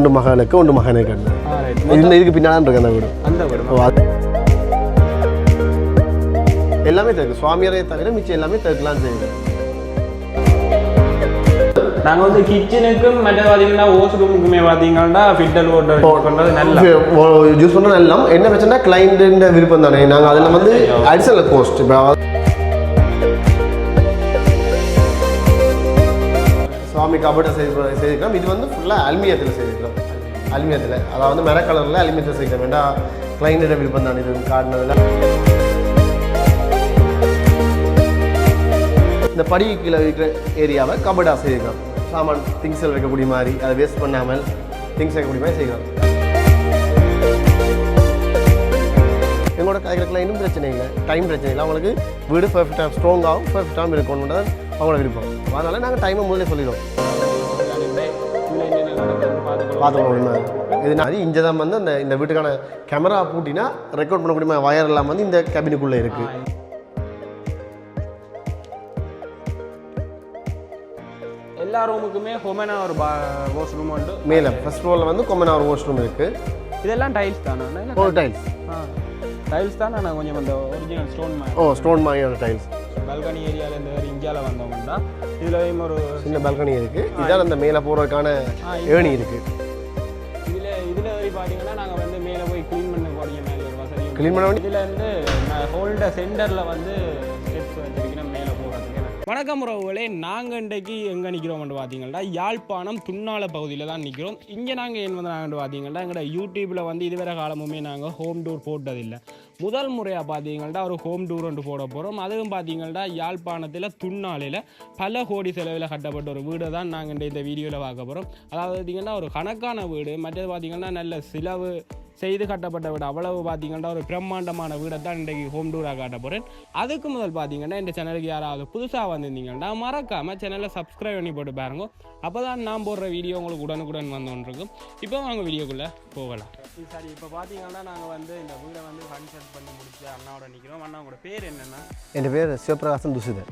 ஒன்று மகனுக்கு ஒன்று ஆ ரைட் இந்த இதுக்கு பின்னாடி இருக்கு அந்த வீடு. அந்த எல்லாமே தெற்கு சுவாமியரை தவிர மிச்சம் எல்லாமே தெற்குலாம் செய்யுது. நாங்கள் வந்து கிச்சனுக்கும் மற்ற பார்த்தீங்கன்னா ஓஸ் ரூமுக்குமே பார்த்தீங்கன்னா ஃபிட்டல் ஓட்டர் பண்ணுறது நல்லா யூஸ் பண்ண நல்லா. என்ன பிரச்சனை கிளைண்ட்டு விருப்பம் தானே. நாங்கள் அதில் வந்து அடிஷனல் கோஸ்ட் இப்போ சுவாமி கபட்டை செய்து செய்திருக்கிறோம் இது வந்து ஃபுல்லாக அலுமினியத்தில் செய்திருக்கிறோம் அலுமினியத்தில். அதாவது மெர கலரில் அலுமினியத்தில் வேண்டாம். கிளைண்ட்டோட விருப்பம் தான் இது காட்டினதில். இந்த படி கீழே இருக்கிற ஏரியாவை கபடாக செய்யலாம் சாமான் திங்ஸ் வைக்கக்கூடிய மாதிரி அதை வேஸ்ட் பண்ணாமல் திங்ஸ் வைக்கக்கூடிய மாதிரி செய்யலாம். எங்களோட காய்கறி கிளைண்டும் பிரச்சனை இல்லை. டைம் பிரச்சனை இல்லை. அவங்களுக்கு வீடு பர்ஃபெக்டாக ஸ்ட்ராங்காகவும் பர்ஃபெக்டாகவும் இருக்கணுன்றது அவங்களோட விருப்பம். அதனால் நாங்கள் டைமை முதல்ல சொல்லிடுவோம் பார்த்துக்கணும் இது நான் இங்கே தான் வந்து அந்த இந்த வீட்டுக்கான கேமரா பூட்டினா ரெக்கார்ட் பண்ணக்கூடிய வயர் எல்லாம் வந்து இந்த கேபினுக்குள்ளே இருக்குது எல்லா ரூமுக்குமே ஹொமனா ஒரு வாஷ் ரூம் உண்டு. மேலே ஃபர்ஸ்ட் ஃப்ளோரில் வந்து கொம்மன் ஒரு வாஷ்ரூம் இருக்குது இதெல்லாம் டைல்ஸ் தானே? டைல்ஸ் டைல்ஸ் தான்? நான் கொஞ்சம் அந்த ஒரிஜினல் ஸ்டோன் ஓ ஸ்டோன் மாதிரியான டைல்ஸ் பால்கனி ஏரியாவில் இந்த இந்தியாவில் வந்தவங்கன்னா இதுலயும் ஒரு சின்ன பால்கனி இருக்குது இதான் அந்த மேலே போகிறதுக்கான ஏணி இதில் இதில் பார்த்தீங்கன்னா நாங்கள் வந்து மேலே போய் க்ளீன் பண்ணக்கூடிய மேலே ஒரு வசதி க்ளீன் பண்ண வேண்டிய இதில் இருந்து ஹோல்டர் சென்டரில் வந்து வணக்கம் உறவுகளே நாங்கள் இன்றைக்கு எங்கே நிற்கிறோம்னு பார்த்தீங்கன்னா யாழ்ப்பாணம் துண்ணால பகுதியில் தான் நிற்கிறோம் இங்கே நாங்கள் என் வந்து நாங்கள் பார்த்தீங்கன்னா எங்களோட யூடியூப்பில் வந்து இதுவரை காலமுமே நாங்கள் ஹோம் டூர் போட்டதில்லை. முதல் முறையாக பார்த்தீங்கன்னா ஒரு ஹோம் டூர் ஒன்று போட போகிறோம் அதுவும் பார்த்தீங்கன்னா யாழ்ப்பாணத்தில் துண்ணாலையில் பல கோடி செலவில் கட்டப்பட்ட ஒரு வீடு தான் நாங்கள் இந்த இந்த வீடியோவில் பார்க்க போகிறோம் அதாவது பார்த்தீங்கன்னா ஒரு கணக்கான வீடு மற்றது பார்த்தீங்கன்னா நல்ல செலவு செய்து கட்டப்பட்ட வீடு. அவ்வளவு பார்த்தீங்கன்னா ஒரு பிரம்மாண்டமான வீடை தான் இன்றைக்கு ஹோம் டூராக காட்ட போகிறேன் அதுக்கு முதல் பார்த்தீங்கன்னா இந்த சேனலுக்கு யாராவது புதுசாக வந்திருந்தீங்கன்னா மறக்காமல் சேனலை சப்ஸ்கிரைப் பண்ணி போட்டு பாருங்க. அப்போ தான் நான் போடுற வீடியோ உங்களுக்கு உடனுக்குடன் வந்துருக்கும் இப்போ வாங்க வீடியோக்குள்ளே போகலாம். சரி இப்போ பார்த்தீங்கன்னா நாங்கள் வந்து இந்த வீடை வந்து கன்சல்ட் பண்ணி முடிச்சு அண்ணாவோட நிற்கிறோம் அண்ணாவோட பேர் என்னென்னா? என் பேர் சிவபிரகாசன் துசிதன்.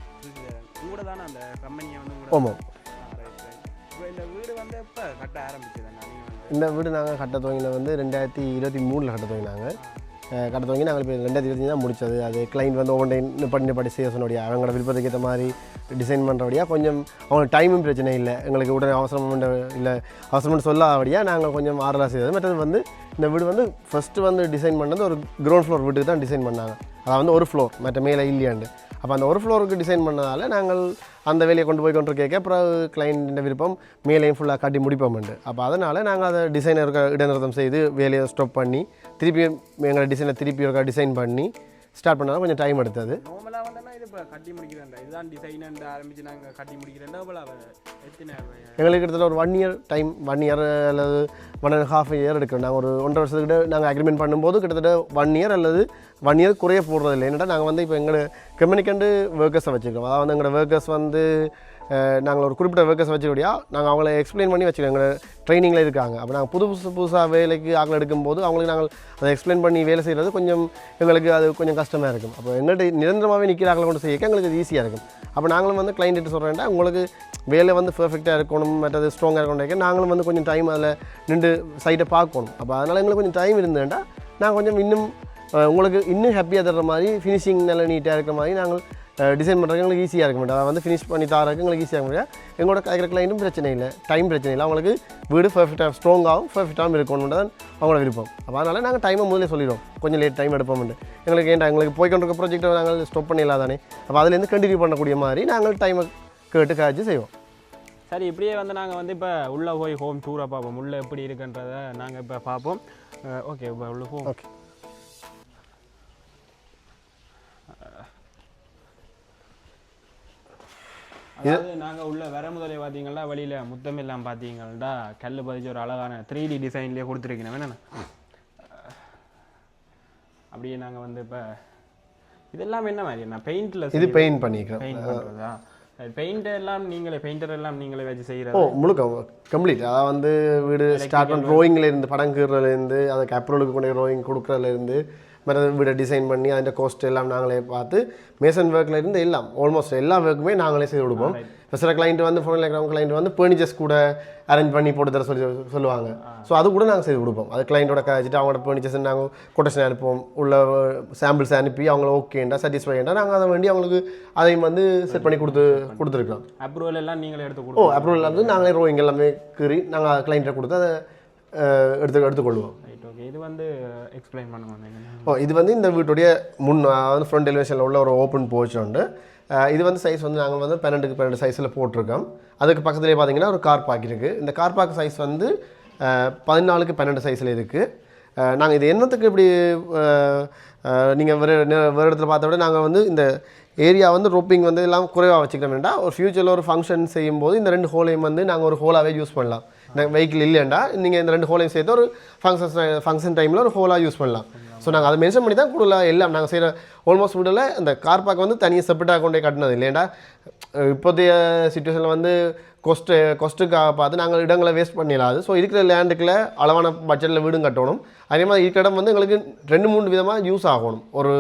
உங்களோட தானே அந்த கம்பெனியை வந்து ஆமாம். இப்போ இந்த வீடு வந்து இப்போ கட்ட ஆரம்பிச்சது நீங்கள் இந்த வீடு நாங்கள் கட்ட துவங்கின வந்து ரெண்டாயிரத்தி இருபத்தி மூணில் கட்ட துவங்கினாங்க. கட்ட துவங்கி நாங்கள் இப்போ ரெண்டாயிரத்தி இருபத்தி தான் முடிச்சது. அது கிளைண்ட் வந்து ஒவ்வொன்றையும் பண்ணி படி செய்ய சொன்னபடியா அவங்களோட விருப்பத்துக்கு ஏற்ற மாதிரி டிசைன் பண்ணுறபடியாக கொஞ்சம் அவங்களுக்கு டைமும் பிரச்சனை இல்லை. எங்களுக்கு உடனே அவசரம் இல்லை. அவசரம்னு சொல்லாதபடியாக நாங்கள் கொஞ்சம் ஆறுதலாக செய்தது. மற்றது வந்து இந்த வீடு வந்து ஃபஸ்ட்டு வந்து டிசைன் பண்ணது ஒரு கிரவுண்ட் ஃப்ளோர் வீட்டுக்கு தான் டிசைன் பண்ணாங்க. அதாவது வந்து ஒரு ஃப்ளோர் மற்ற மேலே இல்லையாண்டு. அப்போ அந்த ஒரு ஃப்ளோருக்கு டிசைன் பண்ணதால் நாங்கள் அந்த வேலையை கொண்டு போய் கொண்டு கேட்க அப்புறம் கிளைண்ட் விருப்பம் மேலேயும் ஃபுல்லாக காட்டி முடிப்போம்ண்டு. அப்போ அதனால் நாங்கள் அதை டிசைனருக்கு இடைநிறுத்தம் செய்து வேலையை ஸ்டாப் பண்ணி திருப்பி எங்களை டிசைனை திருப்பி ஒருக்கா டிசைன் பண்ணி ஸ்டார்ட் பண்ணாலும் கொஞ்சம் டைம் எடுத்தது. நார்மலாக இப்போ கட்டி முடிக்கிறேன்டா. இதுதான் டிசைன் ஆரம்பிச்சு நாங்கள் கட்டி முடிக்கிறேன்டா எத்தனை எங்களுக்கு கிட்டத்தட்ட ஒரு one year time one year அல்லது ஒன் அண்ட் ஹாஃப் இயர் எடுக்கிறோம். நாங்கள் ஒரு ஒன்றரை வருஷத்துக்கிட்ட நாங்கள் அக்ரிமெண்ட் பண்ணும்போது கிட்டத்தட்ட ஒன் இயர் அல்லது ஒன் இயர் குறைய போடுறது இல்லை நாங்கள் வந்து இப்போ எங்களை கம்யூனிகண்ட் ஒர்க்கர்ஸை வச்சுருக்கோம் அதாவது வந்து எங்களோட ஒர்க்கர்ஸ் வந்து நாங்கள் ஒரு குறிப்பிட்ட ஒர்க்கர்ஸ் வச்சுக்கூடியா நாங்கள் அவங்கள எக்ஸ்பிளைன் பண்ணி வச்சுருக்கோம் எங்களோட ட்ரைனிங்கில் இருக்காங்க. அப்போ நாங்கள் புது புதுசு புதுசாக வேலைக்கு ஆக்கள் எடுக்கும்போது அவங்களுக்கு நாங்கள் அதை எக்ஸ்பிளைன் பண்ணி வேலை செய்கிறது கொஞ்சம் எங்களுக்கு அது கொஞ்சம் கஷ்டமாக இருக்கும். அப்போ எங்கள்கிட்ட நிரந்தரமாகவே நிற்கிற ஆக்களை கொண்டு செய்ய எங்களுக்கு அது ஈஸியாக இருக்கும். அப்போ நாங்களும் வந்து கிளைண்ட்டு சொல்கிறேன்டா உங்களுக்கு வேலை வந்து பெர்ஃபெக்டாக இருக்கணும் மற்றது ஸ்ட்ராங்காக இருக்கணும் நாங்களும் வந்து கொஞ்சம் டைம் அதில் நின்று சைட்டை பார்க்கணும். அப்போ அதனால் எங்களுக்கு கொஞ்சம் டைம் இருந்தேன்டா நாங்கள் கொஞ்சம் இன்னும் உங்களுக்கு இன்னும் ஹாப்பியாக தர்ற மாதிரி ஃபினிஷிங் நல்ல நீட்டாக இருக்கிற மாதிரி நாங்கள் டிசைன் பண்ணுறதுக்கு எங்களுக்கு ஈஸியாக இருக்க மாட்டோம் அதை வந்து ஃபினிஷ் பண்ணி தரதுக்கு எங்களுக்கு ஈஸியாக இருக்க முடியாது எங்களோட காய்கற கிளைண்ட்டும் பிரச்சனை இல்லை. டைம் பிரச்சனை இல்லை. அவங்களுக்கு வீடு பெர்ஃபெக்டாக ஸ்ட்ராங்காகவும் பெர்ஃபெக்டாகவும் இருக்கணும் தான் அவங்களோட விருப்பம். அப்போ அதனால் நாங்கள் டைமை முதல்ல சொல்லிடுவோம். கொஞ்சம் லேட் டைம் எடுப்போம்னு. எங்களுக்கு ஏன்டா எங்களுக்கு போய்க்கொண்டிருக்க ப்ராஜெக்ட்டை நாங்கள் ஸ்டாப் பண்ணிடலாம் தானே அப்போ அதுலேருந்து கண்டினியூ பண்ணக்கூடிய மாதிரி நாங்கள் டைமை கேட்டு காய்ச்சி செய்வோம். சரி இப்படியே வந்து நாங்கள் வந்து இப்போ உள்ளே போய் ஹோம் டூரை பார்ப்போம். உள்ளே எப்படி இருக்குன்றதை நாங்கள் இப்போ பார்ப்போம். ஓகே இப்போ உள்ள ஹோம் ஓகே அதாவது நாங்கள் உள்ள வர முதலே பார்த்தீங்கன்னா வெளியில் முத்தமெல்லாம் பார்த்தீங்கன்னா கல் பதிச்சு ஒரு அழகான த்ரீ டி டிசைன்லேயே கொடுத்துருக்கணும். என்னென்ன? அப்படியே நாங்கள் வந்து இப்போ இதெல்லாம் என்ன மாதிரி? நான் பெயிண்டில் இது பெயிண்ட் பண்ணிக்கிறோம். பெயிண்ட் பண்ணுறதா பெயிண்ட் எல்லாம் நீங்களே பெயிண்டர் எல்லாம் நீங்களே வச்சு ஓ செய்கிறது முழுக்க கம்ப்ளீட் அதாவது வந்து வீடு ஸ்டார்ட் பண்ண ட்ராயிங்கில் இருந்து படம் கீறதுலேருந்து அதுக்கு அப்ரோலுக்கு கொண்டு ட்ராயிங் கொடுக்குறதுலேருந்து மற்ற வீடை டிசைன் பண்ணி அதிൻ്റെ காஸ்ட் எல்லாம் நாங்களே பார்த்து மேசன் ஒர்க்கில் இருந்து எல்லாம் ஆல்மோஸ்ட் எல்லா ஒர்க்குமே நாங்களே செய்து கொடுப்போம். இப்போ சில கிளைண்ட் வந்து ஃபோன் கிராம் கிளைண்ட் வந்து ஃபர்னிச்சர்ஸ் கூட அரேஞ்ச் பண்ணி போட்டு தர சொல்லி சொல்லுவாங்க. ஸோ அது கூட நாங்கள் செய்து கொடுப்போம். அது கிளைண்ட்டோட கழிச்சிட்டு அவங்களோட ஃபர்னிச்சர்ஸ் நாங்கள் கொட்டேஷன் அனுப்புவோம். உள்ள சாம்பிள்ஸ் அனுப்பி அவங்கள ஓகேண்டா சாட்டிஸ்ஃபைண்டா நாங்கள் அதை வேண்டி அவங்களுக்கு அதையும் வந்து செட் பண்ணி கொடுத்து கொடுத்துருக்கோம் அப்ரூவல் எல்லாம் நீங்களே எடுத்து ஓ கொடுப்போம் அப்ரூவல் வந்து நாங்களே ரோயிங் எல்லாமே கீறி நாங்கள் கிளைண்ட்டை கொடுத்து அதை எடுத்து எடுத்துக்கொள்வோம். இது வந்து எக்ஸ்பிளைன் பண்ணுங்க ஓ இது வந்து இந்த வீட்டுடைய முன் அதாவது ஃப்ரண்ட் எலிவேஷனில் உள்ள ஒரு ஓப்பன் போர்ச் உண்டு. இது வந்து சைஸ் வந்து நாங்கள் வந்து பன்னெண்டுக்கு பன்னெண்டு சைஸில் போட்டிருக்கோம். அதுக்கு பக்கத்துலேயே பார்த்தீங்கன்னா ஒரு கார் பார்க் இருக்குது இந்த கார் பார்க் சைஸ் வந்து பதினாலுக்கு பன்னெண்டு சைஸில் இருக்குது நாங்கள் இது என்னத்துக்கு இப்படி நீங்கள் வேறு வேறு இடத்துல பார்த்த விட நாங்கள் வந்து இந்த ஏரியா வந்து ரோப்பிங் வந்து எல்லாம் குறைவாக வச்சுக்கிறோம் வேண்டாம் ஒரு ஃபியூச்சரில் ஒரு ஃபங்க்ஷன் செய்யும்போது இந்த ரெண்டு ஹோலையும் வந்து நாங்கள் ஒரு ஹோலாகவே யூஸ் பண்ணலாம். இந்த வெஹிக்கிள் இல்லைண்டா நீங்கள் இந்த ரெண்டு ஹோலையும் சேர்த்து ஒரு ஃபங்க்ஷன் ஃபங்க்ஷன் டைமில் ஒரு ஹோலாக யூஸ் பண்ணலாம். ஸோ நாங்கள் அதை மென்ஷன் பண்ணி தான் கூடுதலாக எல்லாம் நாங்கள் செய்கிற ஆல்மோஸ்ட் வீடில் இந்த கார் பார்க் வந்து தனியாக செப்பரேட்டாக கொண்டே கட்டினது இல்லைண்டா இப்போதைய சுச்சுவேஷனில் வந்து கொஸ்ட்டு கொஸ்ட்டுக்காக பார்த்து நாங்கள் இடங்களை வேஸ்ட் பண்ணிடலாது ஸோ இருக்கிற லேண்டுக்குள்ள அளவான பட்ஜெட்டில் வீடும் கட்டணும். அதே மாதிரி இருக்கிற இடம் வந்து எங்களுக்கு ரெண்டு மூணு விதமாக யூஸ் ஆகணும். ஒரு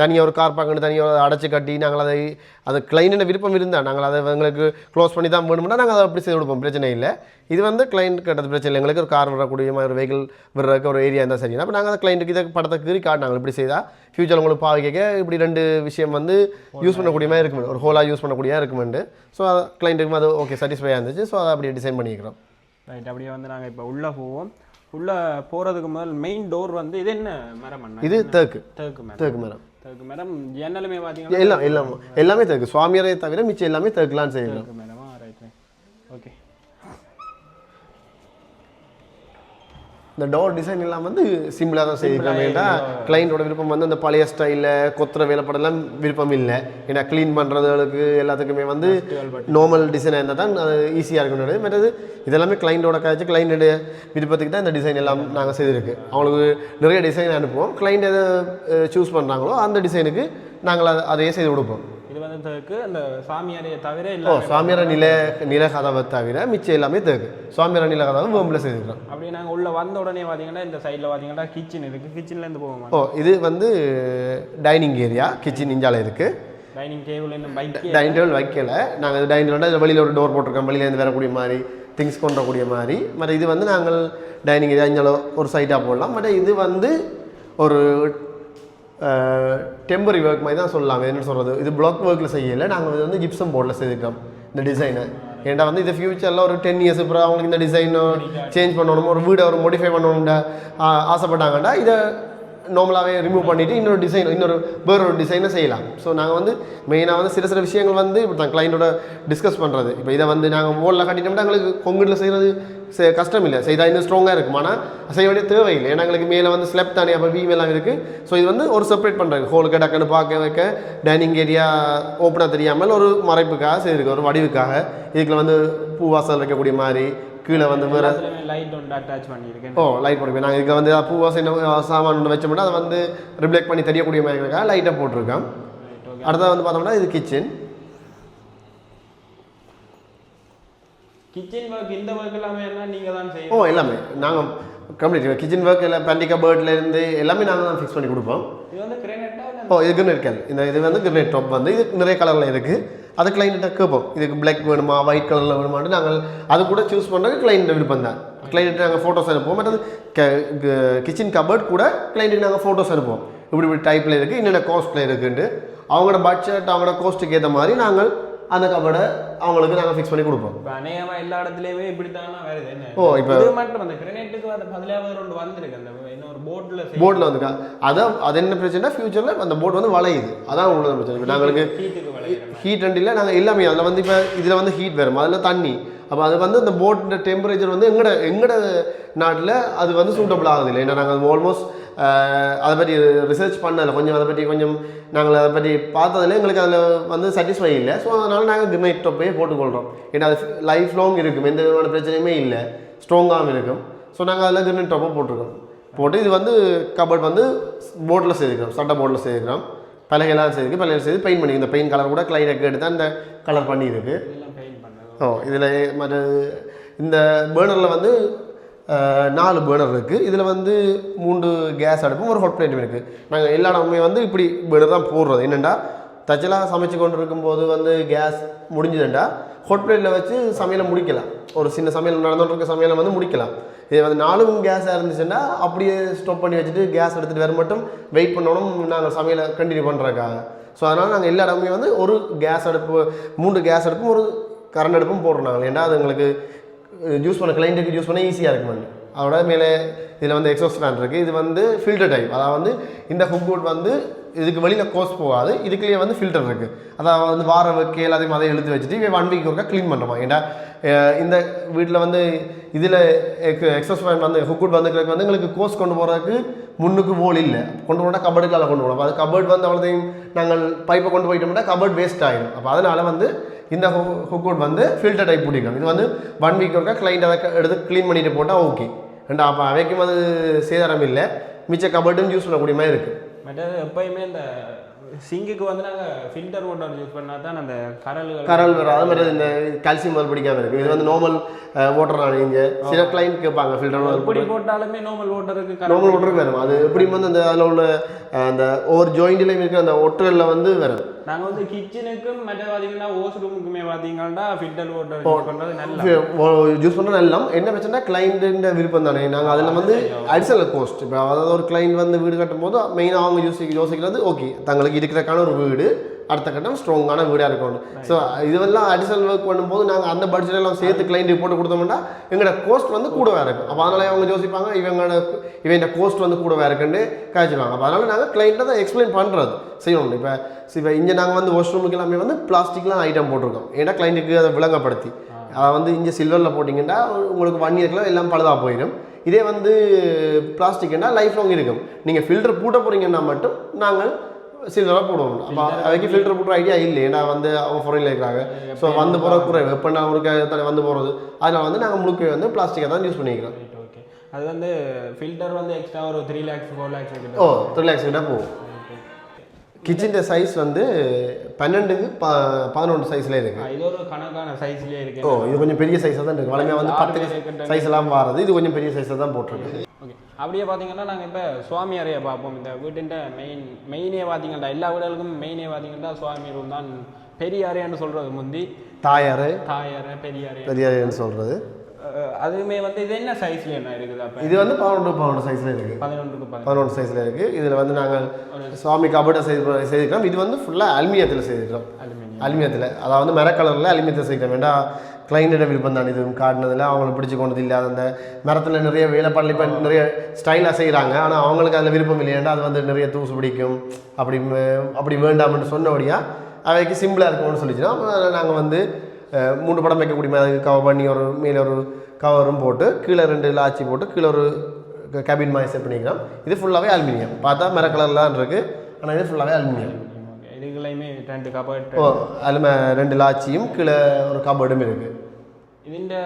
தனியாக ஒரு கார் பார்க்கணும் தனியாக அடைச்சி கட்டி நாங்கள் அதை அது கிளைண்ட்டின விருப்பம் இருந்தால் நாங்கள் அதை எங்களுக்கு க்ளோஸ் பண்ணி தான் வேணும்னா நாங்கள் அதை அப்படி செய்து கொடுப்போம். பிரச்சனை இல்லை. இது வந்து கிளைண்ட் கட்டது பிரச்சனை இல்லை. எங்களுக்கு ஒரு கார் விடக்கூடிய மாதிரி ஒரு வெஹிக்கிள் விடுறதுக்கு ஒரு ஏரியா இருந்தால் சரி அப்போ நாங்கள் அந்த கிளைண்ட்டுக்கு இதை படத்தை கீறி காட்டினாங்க இப்படி செய்தால் ஃபியூச்சர் உங்களுக்கு பாவிக்க இப்படி ரெண்டு விஷயம் வந்து யூஸ் பண்ணக்கூடிய மாதிரி இருக்கும் ஒரு ஹோலாக யூஸ் பண்ணக்கூடிய இருக்குமெண்டு. ஸோ கிளைண்ட்டுக்கும் அது ஓகே சாட்டிஸ்ஃபையாக இருந்துச்சு. ஸோ அதை அப்படியே டிசைன் பண்ணிக்கிறோம். ரைட் அப்படியே வந்து நாங்கள் இப்போ உள்ளே போவோம். உள்ளே போகிறதுக்கு முதல் மெயின் டோர் வந்து இது என்ன மரம் இது தேக்கு. தேக்கு மரம். தேக்கு மரம். தேக்கு மரம். ஜன்னலுமே பார்த்தீங்கன்னா எல்லாம் எல்லாம் எல்லாமே தேக்கு. சுவாமியரை தவிர மிச்சம் எல்லாமே தேக்குலான்னு செய்யலாம் தேக்கு மரமா ரைட் ரைட் ஓகே இந்த டோர் டிசைன் எல்லாம் வந்து சிம்பிளாக தான் செய்திருக்காங்க. ஏன்னா கிளைண்டோட விருப்பம் வந்து அந்த பழைய ஸ்டைலில் கொத்துற வேலைப்படலாம் விருப்பம் இல்லை. ஏன்னா க்ளீன் பண்ணுறதுகளுக்கு எல்லாத்துக்குமே வந்து நார்மல் டிசைனாக இருந்தால் தான் அது ஈஸியாக இருக்கும் மற்றது இதெல்லாமே கிளைண்டோட காய்ச்சி கிளைண்டோட விருப்பத்துக்கு தான் இந்த டிசைன் எல்லாம் நாங்கள் செய்திருக்கு. அவங்களுக்கு நிறைய டிசைன் அனுப்புவோம். கிளைண்ட் எதை சூஸ் பண்ணுறாங்களோ அந்த டிசைனுக்கு நாங்கள் அதை அதையே செய்து கொடுப்போம். இது வந்து தேக்கு அந்த சாமியாரையை தவிர ஓ இல்லை சுவாமியார நில நில கதவை தவிர மிச்சம் எல்லாமே தேக்கு. சுவாமியார நில கதவை வேம்பில் செய்திருக்கிறோம் அப்படியே நாங்கள் உள்ளே வந்த உடனே பார்த்தீங்கன்னா இந்த சைடில் பார்த்தீங்கன்னா கிச்சன் இருக்குது கிச்சன்லேருந்து போவோம். ஓ இது வந்து டைனிங் ஏரியா கிச்சன் இஞ்சால இருக்குது டைனிங் டேபிள் இன்னும் டைனிங் டேபிள் வைக்கல. நாங்கள் டைனிங் டேபிள் வெளியில் ஒரு டோர் போட்டிருக்கோம். வெளியிலேருந்து வரக்கூடிய மாதிரி திங்ஸ் கொண்டக்கூடிய மாதிரி. மற்ற இது வந்து நாங்கள் டைனிங் ஏரியா இங்கே ஒரு சைட்டாக போடலாம். மற்ற இது வந்து ஒரு டெம்பரரி ஒர்க் மாதிரி தான் சொல்லலாம் என்ன சொல்கிறது இது பிளாக் ஒர்க்கில் செய்யலை. நாங்கள் இது வந்து ஜிப்சம் போர்டில் செய்திருக்கோம். இந்த டிசைனை ஏன்டா வந்து இது ஃப்யூச்சரில் ஒரு டென் இயர்ஸ் அப்புறம் அவங்களுக்கு இந்த டிசைனை சேஞ்ச் பண்ணணும்? ஒரு வீடை ஒரு மோடிஃபை பண்ணணும்டா. ஆசைப்பட்டாங்கடா. இதை நார்மலாகவே ரிமூவ் பண்ணிவிட்டு இன்னொரு டிசைன் இன்னொரு வேற ஒரு டிசைனை செய்யலாம். ஸோ நாங்கள் வந்து மெயினாக வந்து சில சில விஷயங்கள் வந்து இப்படி தான் கிளைண்டோட டிஸ்கஸ் பண்ணுறது இப்போ இதை வந்து நாங்கள் மோலில் கட்டிட்டோம்னா எங்களுக்கு கொங்குடில் செய்கிறது செ- கஷ்டம் இல்லை செய்தால் இன்னும் ஸ்ட்ராங்காக இருக்கும். ஆனால் செய்ய வேண்டிய இல்லை ஏன்னா எங்களுக்கு மேலே வந்து ஸ்லெப் தானே அப்போ வீம் எல்லாம் இருக்குது ஸோ இது வந்து ஒரு செப்பரேட் பண்ணுறாங்க ஹோலுக்கு டக்குன்னு பார்க்க வைக்க டைனிங் ஏரியா ஓப்பனாக தெரியாமல் ஒரு மறைப்புக்காக செய்திருக்கு ஒரு வடிவுக்காக. இதுக்குள்ள வந்து பூவாசல் வைக்கக்கூடிய மாதிரி கீழே வந்து வேறு லைட் ஒன்று அட்டாச் பண்ணியிருக்கேன். ஓ லைட் போட்டுருக்கோம் நாங்கள் இதுக்கு வந்து பூவாசை என்ன சாமான் ஒன்று வச்சோம்னா அதை வந்து ரிஃப்ளெக்ட் பண்ணி தெரியக்கூடிய மாதிரி இருக்கா லைட்டை போட்டிருக்கோம். அடுத்தது வந்து பார்த்தோம்னா இது கிச்சன் கிச்சன் ஒர்க் இந்த ஒர்க் எல்லாமே என்ன நீங்கள் தான் ஓ செய்யணும் எல்லாமே நாங்கள் கம்ப்ளீட் கிச்சன் ஒர்க் எல்லாம் பண்டிகா பேர்ட்லேருந்து எல்லாமே நாங்கள் தான் ஃபிக்ஸ் பண்ணி கொடுப்போம். இது வந்து கிரேனட்டா ஓ இது கிரனேட் கல். இந்த இது வந்து கிரனேட் டாப் வந்து இது நிறைய கலரில் இருக்குது அது கிளைண்ட்டை கேட்போம். இதுக்கு பிளாக் வேணுமா ஒயிட் கலரில் வேணுமான்னு நாங்கள் அது கூட சூஸ் பண்ணுறது கிளைண்ட் விருப்பம் தான். கிளைண்ட்டு நாங்கள் ஃபோட்டோஸ் அனுப்புவோம். மற்றது கிச்சன் கபர்ட் கூட கிளைண்ட்டுக்கு நாங்கள் ஃபோட்டோஸ் அனுப்புவோம். இப்படி இப்படி டைப்பில் இருக்குது என்னென்ன காஸ்ட்டில் இருக்குன்ட்டு. அவங்களோட பட்ஜெட் அவங்களோட காஸ்ட்டுக்கு ஏற்ற மாதிரி நாங்கள் அந்த கபர்டை அவங்களுக்கு நாங்கள் ஃபிக்ஸ் பண்ணி கொடுப்போம். இப்போ அநேகமா எல்லா இடத்துலயுமே இப்படித்தானா வருது என்ன? ஓ, இப்ப- இது மட்டும் அந்த கிரேனேட்டுக்கு வந்து பதிலாக வேற ஒன்று வந்திருக்கு. அந்த இன்னொரு போர்டில் போர்டில் வந்துக்கா அதான் அது என்ன பிரச்சனை ஃபியூச்சரில் அந்த போர்டு வந்து வளையுது. அதான் உள்ள பிரச்சனை. இப்போ நாங்களுக்கு ஹீட் அண்டில் நாங்கள் எல்லாமே அதில் வந்து இப்போ இதில் வந்து ஹீட் வரும் அதில் தண்ணி. அப்போ அது வந்து அந்த போட் டெம்பரேச்சர் வந்து எங்கட எங்கட நாட்டில் அது வந்து சூட்டபிள் ஆகுது இல்லை ஏன்னா நாங்கள் ஆல்மோஸ்ட் அதை பற்றி ரிசர்ச் பண்ணலை. கொஞ்சம் அதை பற்றி கொஞ்சம் நாங்கள் அதை பற்றி பார்த்ததில் எங்களுக்கு அதில் வந்து சாட்டிஸ்ஃபை இல்லை. ஸோ அதனால் நாங்கள் கிரைட் டொப்பையே போட்டுக்கொள்கிறோம் ஏன்னா அது லைஃப் லாங் இருக்கும். எந்த விதமான பிரச்சனையுமே இல்லை. ஸ்ட்ராங்காகவும் இருக்கும். ஸோ நாங்கள் அதில் கிரைட் டொப்பை போட்டிருக்கோம் போட்டு இது வந்து கபர்ட் வந்து போட்டில் செய்திருக்கிறோம் சட்டை போட்டில் செய்திருக்கிறோம் பலகையெல்லாம் செய்திருக்கு பலகையில் செய்து பெயிண்ட் பண்ணி இந்த பெயிண்ட் கலர் கூட கிளைண்டை எடுத்து தான் இந்த கலர் பண்ணியிருக்கு. ஓ இதில் மற்ற இந்த பேர்னரில் வந்து நாலு பேர்னர் இருக்குது இதில் வந்து மூன்று கேஸ் அடுப்பும் ஒரு ஹாட் பிளேட்டும் இருக்குது நாங்கள் எல்லா இடமுமே வந்து இப்படி பேர்னர் தான் போடுறது. என்னென்னா தச்சலாக சமைச்சு கொண்டு இருக்கும்போது வந்து கேஸ் முடிஞ்சதுண்டா? ஹாட் பிளேட்டில் வச்சு சமையலை முடிக்கலாம். ஒரு சின்ன சமையல் நடந்துட்டு இருக்க சமையலை வந்து முடிக்கலாம். இது வந்து நாலும் கேஸாக இருந்துச்சுன்னா அப்படியே ஸ்டாப் பண்ணி வச்சுட்டு கேஸ் எடுத்துகிட்டு வர மட்டும் வெயிட் பண்ணணும். நாங்கள் சமையலை கண்டினியூ பண்ணுறக்காக ஸோ அதனால் நாங்கள் எல்லா இடமுமே வந்து ஒரு கேஸ் அடுப்பு மூன்று கேஸ் அடுப்பும் ஒரு கரண்ட் அடுப்பும் போடுறாங்க ஏன்னா அது எங்களுக்கு யூஸ் பண்ண கிளைண்ட்டுக்கு யூஸ் பண்ண ஈஸியாக இருக்கும் அதோட மேலே இதில் வந்து எக்ஸாஸ்ட் ஃபேன் இருக்குது இது வந்து ஃபில்டர் டைப் அதாவது வந்து இந்த ஹுக்வுட் வந்து இதுக்கு வெளியில் கோஸ் போகாது. இதுக்குள்ளேயே வந்து ஃபில்டர் இருக்குது அதாவது வந்து வார வைக்க எல்லாத்தையும் அதை இழுத்து வச்சுட்டு ஒன் வீக் ஒருக்கா க்ளீன் பண்ணுறோமா ஏன்னா இந்த வீட்டில் வந்து இதில் எக்ஸஸ் ஃபேன் வந்து ஹுக்குட் வந்துக்கிறதுக்கு வந்து எங்களுக்கு கோஸ் கொண்டு போகிறதுக்கு முன்னுக்கு போல் இல்லை. கொண்டு போனால் கபடுக்கால கொண்டு போகணும் அது கபர்ட் வந்து அவ்வளோதையும் நாங்கள் பைப்பை கொண்டு போயிட்டோம்னா கபர்ட் வேஸ்ட் ஆகிடும் அப்போ அதனால் வந்து இந்த ஹுக்குட் வந்து ஃபில்டர் டைப் பிடிக்கும். இது வந்து ஒன் வீக் ஒருக்கா கிளைண்ட் அதை எடுத்து க்ளீன் பண்ணிட்டு போட்டால் ஓகே ரெண்டா அப்போ அவைக்கும் அது சேதாரம் இல்லை. மிச்ச கபர்டும் யூஸ் பண்ணக்கூடிய மாதிரி இருக்குது மற்றது எப்பயுமே இந்த சிங்குக்கு வந்து நாங்கள் ஃபில்டர் வாட்டர் யூஸ் பண்ணால் தான் அந்த கரல்கள் கரல் வரும். அது மாதிரி இந்த கால்சியம் முதல் பிடிக்காம இருக்குது இது வந்து நார்மல் வாட்டர் நான் சில கிளைண்ட் கேட்பாங்க ஃபில்டர் எப்படி போட்டாலுமே நார்மல் வாட்டருக்கு நார்மல் வாட்டருக்கு வரும். அது எப்படி வந்து அந்த அதில் உள்ள அந்த ஒவ்வொரு ஜாயிண்ட்லையும் இருக்கிற அந்த ஒட்டுகளில் வந்து வரும். நாங்கள் வந்து கிச்சனுக்கும் மற்ற பார்த்தீங்கன்னா ஓஸ் ரூமுக்குமே பார்த்தீங்கன்னா ஃபில்டர் வாட்டர் பண்ணுறது நல்லா யூஸ் பண்ணுற நல்லா என்ன பிரச்சனை கிளைண்ட்டுன்ற விருப்பம் தானே. நாங்கள் அதில் வந்து அடிஷனல் கோஸ்ட் இப்போ அதாவது ஒரு கிளைண்ட் வந்து வீடு கட்டும் போது மெயினாக அவங்க யோசிக்க யோசிக்கிறது ஓகே தங்களுக்கு இருக்கிறக்கான ஒரு வீடு. அடுத்த கட்டம் ஸ்ட்ராங்கான வீடாக இருக்கணும் ஸோ இதுவெல்லாம் அடிஷனல் ஒர்க் பண்ணும்போது நாங்கள் அந்த பட்ஜெட் எல்லாம் சேர்த்து கிளைண்ட் போட்டு கொடுத்தோம்னா எங்களோட கோஸ்ட் வந்து கூடவே இருக்கும். அப்போ அதனால அவங்க யோசிப்பாங்க இவங்களோட இவன் கோஸ்ட் வந்து கூடவே இருக்குன்னு காய்ச்சிப்பாங்க அப்போ அதனால நாங்கள் கிளைண்ட்டை தான் எக்ஸ்பிளைன் பண்ணுறது செய்யணும். இப்போ இப்போ இங்கே நாங்கள் வந்து வாஷ்ரூமுக்கு எல்லாமே வந்து பிளாஸ்டிக்லாம் ஐட்டம் போட்டிருக்கோம். ஏன்னா கிளைண்ட்டுக்கு அதை விளங்கப்படுத்தி. அதை வந்து இங்கே சில்வரில் போட்டிங்கன்னா உங்களுக்கு ஒன் இயர்க்குலாம் எல்லாம் பழுதாக போயிடும். இதே வந்து பிளாஸ்டிக்னா லைஃப் லாங் இருக்கும். நீங்கள் ஃபில்டர் பூட்ட போகிறீங்கன்னா மட்டும் நாங்கள் சில்வராக போடுவோம். அப்போ அதுக்கு ஃபில்டர் போட்டுற ஐடியா இல்லை ஏன்னா வந்து அவங்க ஃபாரினில் இருக்கிறாங்க. ஸோ வந்து போகிற குறைவு எப்போ நான் ஒரு வந்து போகிறது அதனால் வந்து நாங்கள் முழுக்க வந்து பிளாஸ்டிக்கை தான் யூஸ் பண்ணிக்கிறோம். ஓகே அது வந்து ஃபில்டர் வந்து எக்ஸ்ட்ரா ஒரு த்ரீ லேக்ஸ் ஃபோர் லேக்ஸ் ஓ த்ரீ லேக்ஸ் கிட்ட போகும். கிச்சன் சைஸ் வந்து பன்னெண்டுக்கு ப பதினொன்று சைஸில் இருக்குது இது ஒரு கணக்கான சைஸ்லேயே இருக்கு. ஓ இது கொஞ்சம் பெரிய சைஸாக தான் இருக்குது வளமையாக வந்து பத்து சைஸ் எல்லாம் மாறுது இது கொஞ்சம் பெரிய சைஸாக தான் போட்டிருக்கு. ஓகே அப்படியே பார்த்தீங்கன்னா நாங்கள் இப்போ சுவாமி அறையை பார்ப்போம். இந்த வீட்டின் மெயின் மெயினே பார்த்தீங்கன்னா எல்லா வீடுகளுக்கும் மெயினே பார்த்தீங்கன்னா சுவாமி ரூம் தான். பெரிய அறைன்னு சொல்கிறது முந்தி. தாயார் தாய் அறை பெரிய அறை. பெரிய அறைன்னு சொல்கிறது அதுவுமே வந்து இது என்ன சைஸ்ல என்ன இருக்குது அப்போ? இது வந்து பதினொன்று பதினொன்று சைஸில் இருக்குது பதினொன்றுக்கு பதினொன்று பதினொன்று. சைஸில் இருக்குது இதில் வந்து நாங்கள் சுவாமி கபடை செய்து செய்திருக்கிறோம். இது வந்து ஃபுல்லாக அலுமினியத்தில் செய்திருக்கிறோம். அலுமினியத்தில். அதாவது வந்து மர கலரில் அலுமினியத்தில் செய்கிறோம் வேண்டாம் கிளைண்டோட விருப்பம் தான். இது காட்டினதில் அவங்களை பிடிச்சி கொண்டது இல்லை. அந்த மரத்தில் நிறைய வேலைப்பாடில் இப்போ நிறைய ஸ்டைலாக செய்கிறாங்க ஆனால் அவங்களுக்கு அதில் விருப்பம் இல்லை ஏன்டா அது வந்து நிறைய தூசு பிடிக்கும். அப்படி அப்படி வேண்டாம்னு சொன்னபடியாக அவைக்கு சிம்பிளாக இருக்கும்னு சொல்லிச்சுன்னா நாங்கள் வந்து மூணு படம் வைக்கக்கூடிய மாதிரி கவர் பண்ணி ஒரு மேலே ஒரு கவரும் போட்டு கீழே ரெண்டு லாச்சி போட்டு கீழே ஒரு கேபின் மாதிரி செட் பண்ணிக்கிறோம். இது ஃபுல்லாகவே அலுமினியம். பார்த்தா மர கலர்லாம் இருக்குது ஆனால் இது ஃபுல்லாகவே அலுமினியம். இதுகளையுமே ரெண்டு கபட் ஓ அதில் ரெண்டு லாச்சியும் கீழே ஒரு கபோர்டும் இருக்குது ഇതിന്റെ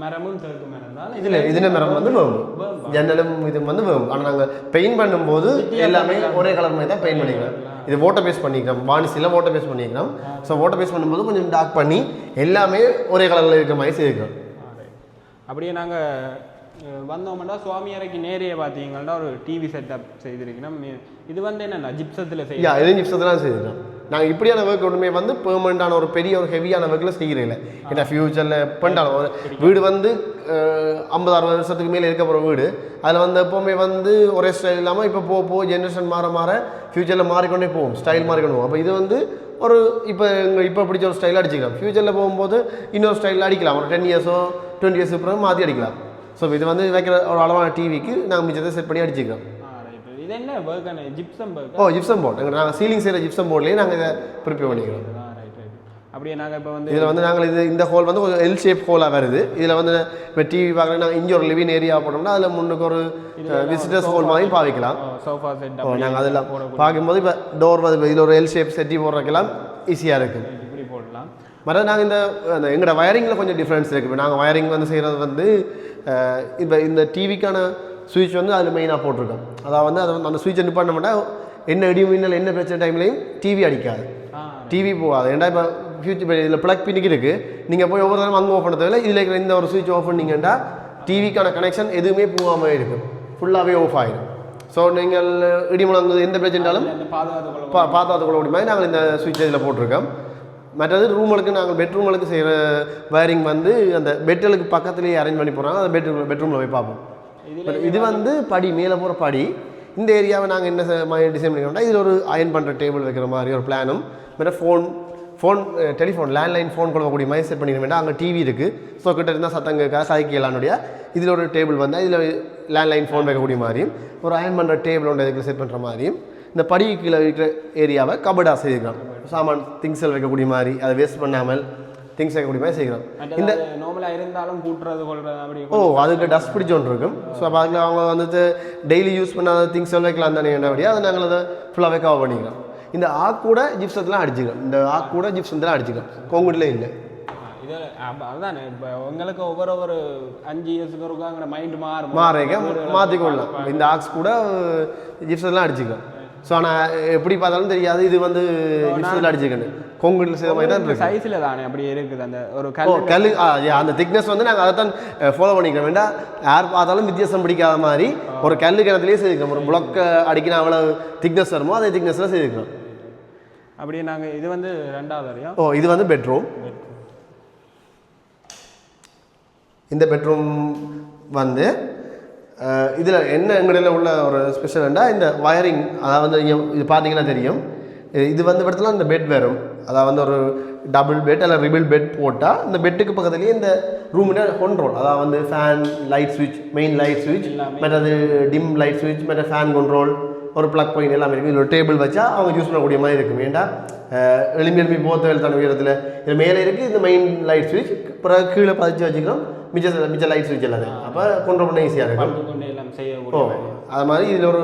മരമും തേക്ക് മരം தான் இதில் இதில் மரம் வந்து வேம்பு ஜன்னலும் இது வந்து வேம்பு ஆனால் நாங்கள் பெயிண்ட் பண்ணும்போது எல்லாமே ஒரே கலர் மாதிரி தான் பெயிண்ட் பண்ணிக்கிறோம் இது வாட்டர் பேஸ் பண்ணிக்கிறோம் வானிசியில் வாட்டர் பேஸ் பண்ணிக்கிறோம் ஸோ வாட்டர் பேஸ் பண்ணும்போது கொஞ்சம் டார்க் பண்ணி எல்லாமே ஒரே கலரில் இருக்கிற மாதிரி செய்திருக்கிறோம் அப்படியே நாங்கள் வந்தோம்னா சுவாமி அறைக்கு நேரே பார்த்தீங்கன்னா ஒரு டிவி செட்டப் செய்திருக்கிறோம் இது வந்து என்னென்ன ஜிப்சத்தில் யா செய்ய இது நிமிஷத்துலாம் செய்திருக்கிறோம் நாங்கள் இப்படியான ஒர்க் ஒன்றுமே வந்து பெர்மனண்டான ஒரு பெரிய ஒரு ஹெவியான ஒர்க்கில் செய்கிறீங்க ஏன்னா ஃபியூச்சரில் பண்ணாலும் ஒரு வீடு வந்து ஐம்பது அறுபது வருஷத்துக்கு மேலே இருக்க போகிற வீடு. அதில் வந்து எப்போவுமே வந்து ஒரே ஸ்டைல் இல்லாமல் இப்போ போக போக ஜென்ரேஷன் மாற மாற ஃபியூச்சரில் மாறிக்கொண்டே போகும் ஸ்டைல் மாறிக்கொண்டு போகும் அப்போ இது வந்து ஒரு இப்போ இப்போ பிடிச்ச ஒரு ஸ்டைல் அடிச்சுக்கலாம். ஃபியூச்சரில் போகும்போது இன்னொரு ஸ்டைலில் அடிக்கலாம். ஒரு டென் இயர்ஸோ டுவெண்ட்டி இயர்ஸ் அப்புறம் மாற்றி அடிக்கலாம். ஸோ இது வந்து வைக்கிற ஒரு அளவான டிவிக்கு நாங்கள் மிச்சத்தை செட் பண்ணி அடிச்சுக்கிறோம். இது என்ன ஒர்க் ஜிப்சம் ஒர்க் ஓ ஜிப்சம் போர்டு எங்கள் நாங்கள் சீலிங் செய்கிற ஜிப்சம் போர்ட்லேயே நாங்கள் இதை ப்ரிப்பேர் பண்ணிக்கிறோம். ரைட் ரைட் அப்படியே நாங்கள் இப்போ வந்து இதில் வந்து நாங்கள் இது இந்த ஹோல் வந்து கொஞ்சம் எல் ஷேப் ஹோலாக வருது. இதில் வந்து இப்போ டிவி பார்க்குறேன் நாங்கள் இங்கே ஒரு லிவிங் ஏரியா போட்டோம்னா அதில் முன்னுக்கு ஒரு விசிட்டர்ஸ் ஹோல் மாதிரி பாவிக்கலாம். சோஃபா செட் நாங்கள் அதெல்லாம் பார்க்கும்போது இப்போ டோர் வந்து இதில் ஒரு எல் ஷேப் செட்டி போடுறதுக்கெல்லாம் ஈஸியாக இருக்குது மற்ற நாங்கள் இந்த அந்த எங்களோட வயரிங்கில் கொஞ்சம் டிஃப்ரென்ஸ் இருக்குது இப்போ நாங்கள் வயரிங் வந்து செய்கிறது வந்து இப்போ இந்த டிவிக்கான சுவிட்ச் வந்து அதில் மெயினாக போட்டிருக்கோம். அதாவது வந்து அதை வந்து அந்த சுவிட்சை நிப்பாட்டமாட்டா என்ன இடி மின்னல் என்ன பிரச்சனை டைம்லையும் டிவி அடிக்காது. டிவி போகாது. ஏன்டா இப்போ ஃபியூச்சர் இப்போ இதில் ப்ளக் பின்னிக்கு இருக்குது நீங்கள் போய் ஒவ்வொரு தடவை அங்கே ஓப்பன் பண்ண தேவையில்ல. இதில் இருக்கிற இந்த ஒரு சுவிட்ச் ஆஃப் பண்ணிங்கன்னா டிவிக்கான கனெக்ஷன் எதுவுமே போகாமல் இருக்கும். ஃபுல்லாகவே ஆஃப் ஆகிடும் ஸோ நீங்கள் இடி முழங்குது எந்த பிரச்சனைனாலும் பாதுகாத்து கொள்ள மாதிரி நாங்கள் இந்த சுவிட்ச் இதில் போட்டிருக்கோம். மற்றது ரூமுகளுக்கு நாங்கள் பெட்ரூம்களுக்கு செய்கிற வயரிங் வந்து அந்த பெட்டுகளுக்கு பக்கத்துலேயே அரேஞ்ச் பண்ணி போகிறாங்க அந்த பெட் பெட்ரூமில் போய் பார்ப்போம். இது வந்து படி மேலே போகிற படி. இந்த ஏரியாவை நாங்கள் என்ன டிசைன் பண்ணிக்கிறோம்னா இதில் ஒரு அயன் பண்ணுற டேபிள் வைக்கிற மாதிரி ஒரு பிளானும் மற்ற phone phone telephone landline phone கொடுக்கக்கூடிய மாதிரி செட் பண்ணிக்க வேண்டாம். அங்கே டிவி இருக்குது ஸோ கிட்ட இருந்தால் சத்தம் கேட்க சாய்க்கலானுடைய இதில் ஒரு டேபிள் வந்து இதில் லேண்ட்லைன் ஃபோன் வைக்கக்கூடிய மாதிரியும் ஒரு அயன் பண்ணுற டேபிள் ஒன்று இதுக்கு செட் பண்ணுற மாதிரியும். இந்த படி கீழே இருக்கிற ஏரியாவை கபடாக செய்திருக்கிறோம் சாமான் திங்ஸில் வைக்கக்கூடிய மாதிரி அதை வேஸ்ட் பண்ணாமல் திங்ஸ் வைக்கக்கூடிய மாதிரி செய்கிறோம் இந்த நார்மலாக இருந்தாலும் கூட்டுறது கொள்றது அப்படி ஓ அதுக்கு டஸ்ட் பிடிச்ச ஒன்று இருக்கும். ஸோ அப்போ அதில் அவங்க வந்துட்டு டெய்லி யூஸ் பண்ணாத திங்ஸ் வைக்கலாம் தானே என்னபடியாக அதை நாங்கள் அதை ஃபுல்லாகவே கவர் பண்ணிக்கிறோம். இந்த ஆக் கூட ஜிப்சத்தெலாம் அடிச்சுக்கிறோம் இந்த ஆக் கூட ஜிப்சத்தெலாம் அடிச்சுக்கிறோம் கொங்குடில் இல்லை. இது அதுதானே இப்போ உங்களுக்கு ஒவ்வொரு ஒரு அஞ்சு இயர்ஸுக்கு ஒருக்காங்கிற மைண்ட் மாறும். மாறேங்க மாற்றிக்கொள்ளலாம் இந்த ஆக்ஸ் கூட ஜிப்சத்தெலாம் அடிச்சுக்கிறோம் ஸோ ஆனால் எப்படி பார்த்தாலும் தெரியாது இது வந்து ஜிப்சத்தில் அடிச்சுக்கணும் கொங்குடில் செய்த மாதிரி தான் இருக்கு. சைஸில் தானே அப்படி இருக்குது அந்த ஒரு கல் கல் அந்த திக்னஸ் வந்து நாங்கள் அதை தான் ஃபாலோ பண்ணிக்கிறோம். வேண்டாம் யார் பார்த்தாலும் வித்தியாசம் பிடிக்காத மாதிரி ஒரு கல் கிணத்துலேயே செய்திருக்கோம் ஒரு பிளாக் அடிக்கின அவ்வளோ திக்னஸ் வருமோ அதே திக்னஸில் செய்திருக்கிறோம். அப்படியே நாங்கள் இது வந்து ரெண்டாவது வரையும். ஓ இது வந்து பெட்ரூம் இந்த பெட்ரூம் வந்து இதில் என்ன எங்களில் உள்ள ஒரு ஸ்பெஷல்ண்டா இந்த வயரிங் அதாவது வந்து இங்க இது பார்த்தீங்கன்னா தெரியும். இது- வந்து இடத்துல இந்த பெட் வரும். அதாவது வந்து ஒரு டபுள் பெட் அல்ல ரிபிள் பெட் போட்டால் இந்த பெட்டுக்கு பக்கத்துலேயே இந்த ரூமில் கண்ட்ரோல் அதாவது வந்து ஃபேன் லைட் சுவிட்ச் மெயின் லைட் சுவிட்ச் மற்றது டிம் லைட் சுவிட்ச் மற்ற ஃபேன் கண்ட்ரோல் ஒரு ப்ளக் பாயிண்ட் எல்லாமே இருக்கும் இதில் ஒரு டேபிள் வச்சா அவங்க யூஸ் பண்ணக்கூடிய மாதிரி இருக்கும். ஏன்டா எலும்பி எலும்பி போத்த எழுத்தான உயரத்தில். இது மேலே இருக்குது இந்த மெயின் லைட் சுவிட்ச் பிறகு கீழே பதிச்சு வச்சுக்கிறோம். மிச்ச மிச்ச லைட் சுவிட்ச் எல்லாத்தையும் அப்போ கண்ட்ரோல் பண்ண ஈஸியாக இருக்கும். கொண்டு ஓ அது மாதிரி இதில் ஒரு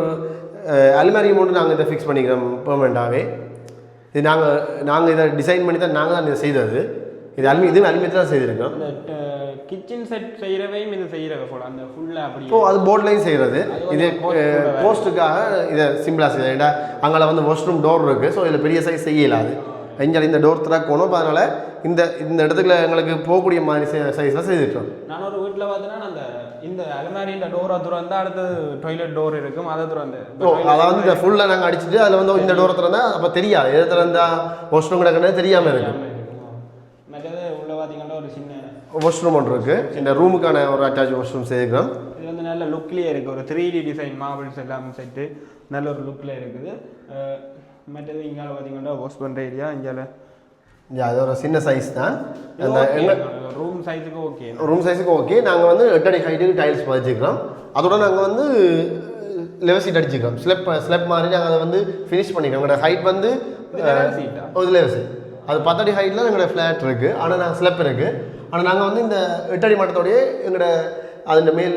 அலுமாரி மட்டும் நாங்கள் இதை ஃபிக்ஸ் பண்ணிக்கிறோம் பெர்மனெண்ட்டாகவே இது நாங்கள் நாங்கள் இதை டிசைன் பண்ணி தான் நாங்கள் தான் இதை செய்தது. இது அலுமி இது அலுமினி தான் செய்திருக்கோம். கிச்சன் செட் செய்கிறவையும் இது செய்கிறவ போல அந்த ஃபுல்லாக அப்படி. ஸோ அது போர்ட்லையும் செய்கிறது இது போஸ்ட்டுக்காக இதை சிம்பிளாக செய்யலாம் ஏன்னா அங்கே வந்து வாஷ்ரூம் டோர் இருக்குது ஸோ இதில் பெரிய சைஸ் செய்யலாது இங்கே இந்த டோர் திறக்கணும் அதனால் இந்த இந்த இடத்துக்குள்ள எங்களுக்கு போகக்கூடிய மாதிரி சைஸில் செய்துட்டோம். நான் ஒரு வீட்டில் பார்த்தீங்கன்னா அந்த இந்த அலமாரியின் டோரை திறந்தா அடுத்து டாய்லெட் டோர் இருக்கும் அதை திறந்து. ஓ அதாவது இந்த ஃபுல்லாக நாங்கள் அடிச்சுட்டு அதில் வந்து இந்த டோரை திறந்தா அப்போ தெரியாது. எது திறந்தா வாஷ்ரூம் கிடக்குன்னு தெரியாமல் இருக்கும் மற்றது உள்ள பார்த்தீங்கன்னா ஒரு சின்ன வாஷ்ரூம் ஒன்று இருக்குது இந்த ரூமுக்கான ஒரு அட்டாச் வாஷ்ரூம் செய்திருக்கிறோம் இது வந்து நல்ல லுக்லேயே இருக்குது ஒரு த்ரீ டி டிசைன் மார்பிள்ஸ் எல்லாம் செட்டு நல்ல ஒரு லுக்கில் இருக்குது. மற்றது இங்கால பார்த்தீங்கன்னா வாஷ் பண்ணுற ஏரியா Yeah, அது ஒரு சின்ன சைஸ் தான். அந்த ரூம் சைஸுக்கு ஓகே ரூம் சைஸுக்கு ஓகே நாங்கள் வந்து எட்டு அடி ஹைட்டுக்கு டைல்ஸ் பதிச்சிக்கிறோம். அதோட நாங்கள் வந்து லெவல் சீட் அடிச்சுக்கிறோம். ஸ்லெப் ஸ்லெப் மாதிரி நாங்கள் அதை வந்து ஃபினிஷ் பண்ணிக்கிறோம். எங்களோட ஹைட் வந்து ஒரு லெவல் சீட் அது பத்தடி ஹைட்டில் எங்களோட ஃப்ளாட் இருக்குது ஆனால் நாங்கள் ஸ்லெப் இருக்குது ஆனால் நாங்கள் வந்து இந்த எட்டடி மட்டத்தோடயே எங்களோட அதோட மேல்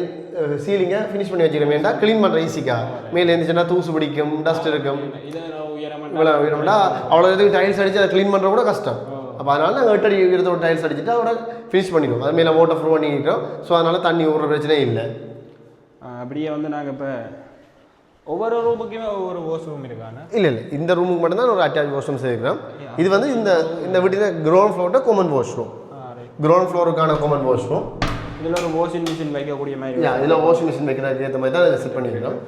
சீலிங்கை ஃபினிஷ் பண்ணி வச்சுக்கிறோம். வேண்டாம் க்ளீன் பண்ணுற ஈஸிக்கா மேலே இருந்துச்சுன்னா தூசு பிடிக்கும் டஸ்ட் இருக்கும். இவ்வளோ வேணும்னா அவ்வளோ இதுக்கு டைல்ஸ் அடித்து அதை க்ளீன் பண்ணுற கூட கஷ்டம். அப்போ அதனால நாங்கள் எட்டடி இருபத்தோட டைல்ஸ் அடிச்சுட்டு அதோட ஃபினிஷ் பண்ணிடுவோம். அது மேலே வாட்டர் ப்ரூவ் பண்ணிக்கிறோம் ஸோ அதனால தண்ணி ஊறுற பிரச்சனையே இல்லை. அப்படியே வந்து நாங்கள் இப்போ ஒவ்வொரு ரூமுக்குமே ஒவ்வொரு வாஷ் ரூம் இருக்காங்க இல்லை இல்லை. இந்த ரூமுக்கு மட்டும்தான் ஒரு அட்டாச் வாஷ்ரூம் செய்திருக்கிறோம் இது வந்து இந்த இந்த வீட்டில் கிரவுண்ட் ஃப்ளோர்ட்ட காமன் வாஷ்ரூம் கிரவுண்ட் ஃப்ளோருக்கான காமன் வாஷ்ரூம் இதில் ஒரு வாஷிங் மிஷின் வைக்கக்கூடிய மாதிரி இதில் வாஷிங் மிஷின் வைக்கிறதுக்கு ஏற்ற மாதிரி தான் இதை செட் பண்ணியிருக்கோம்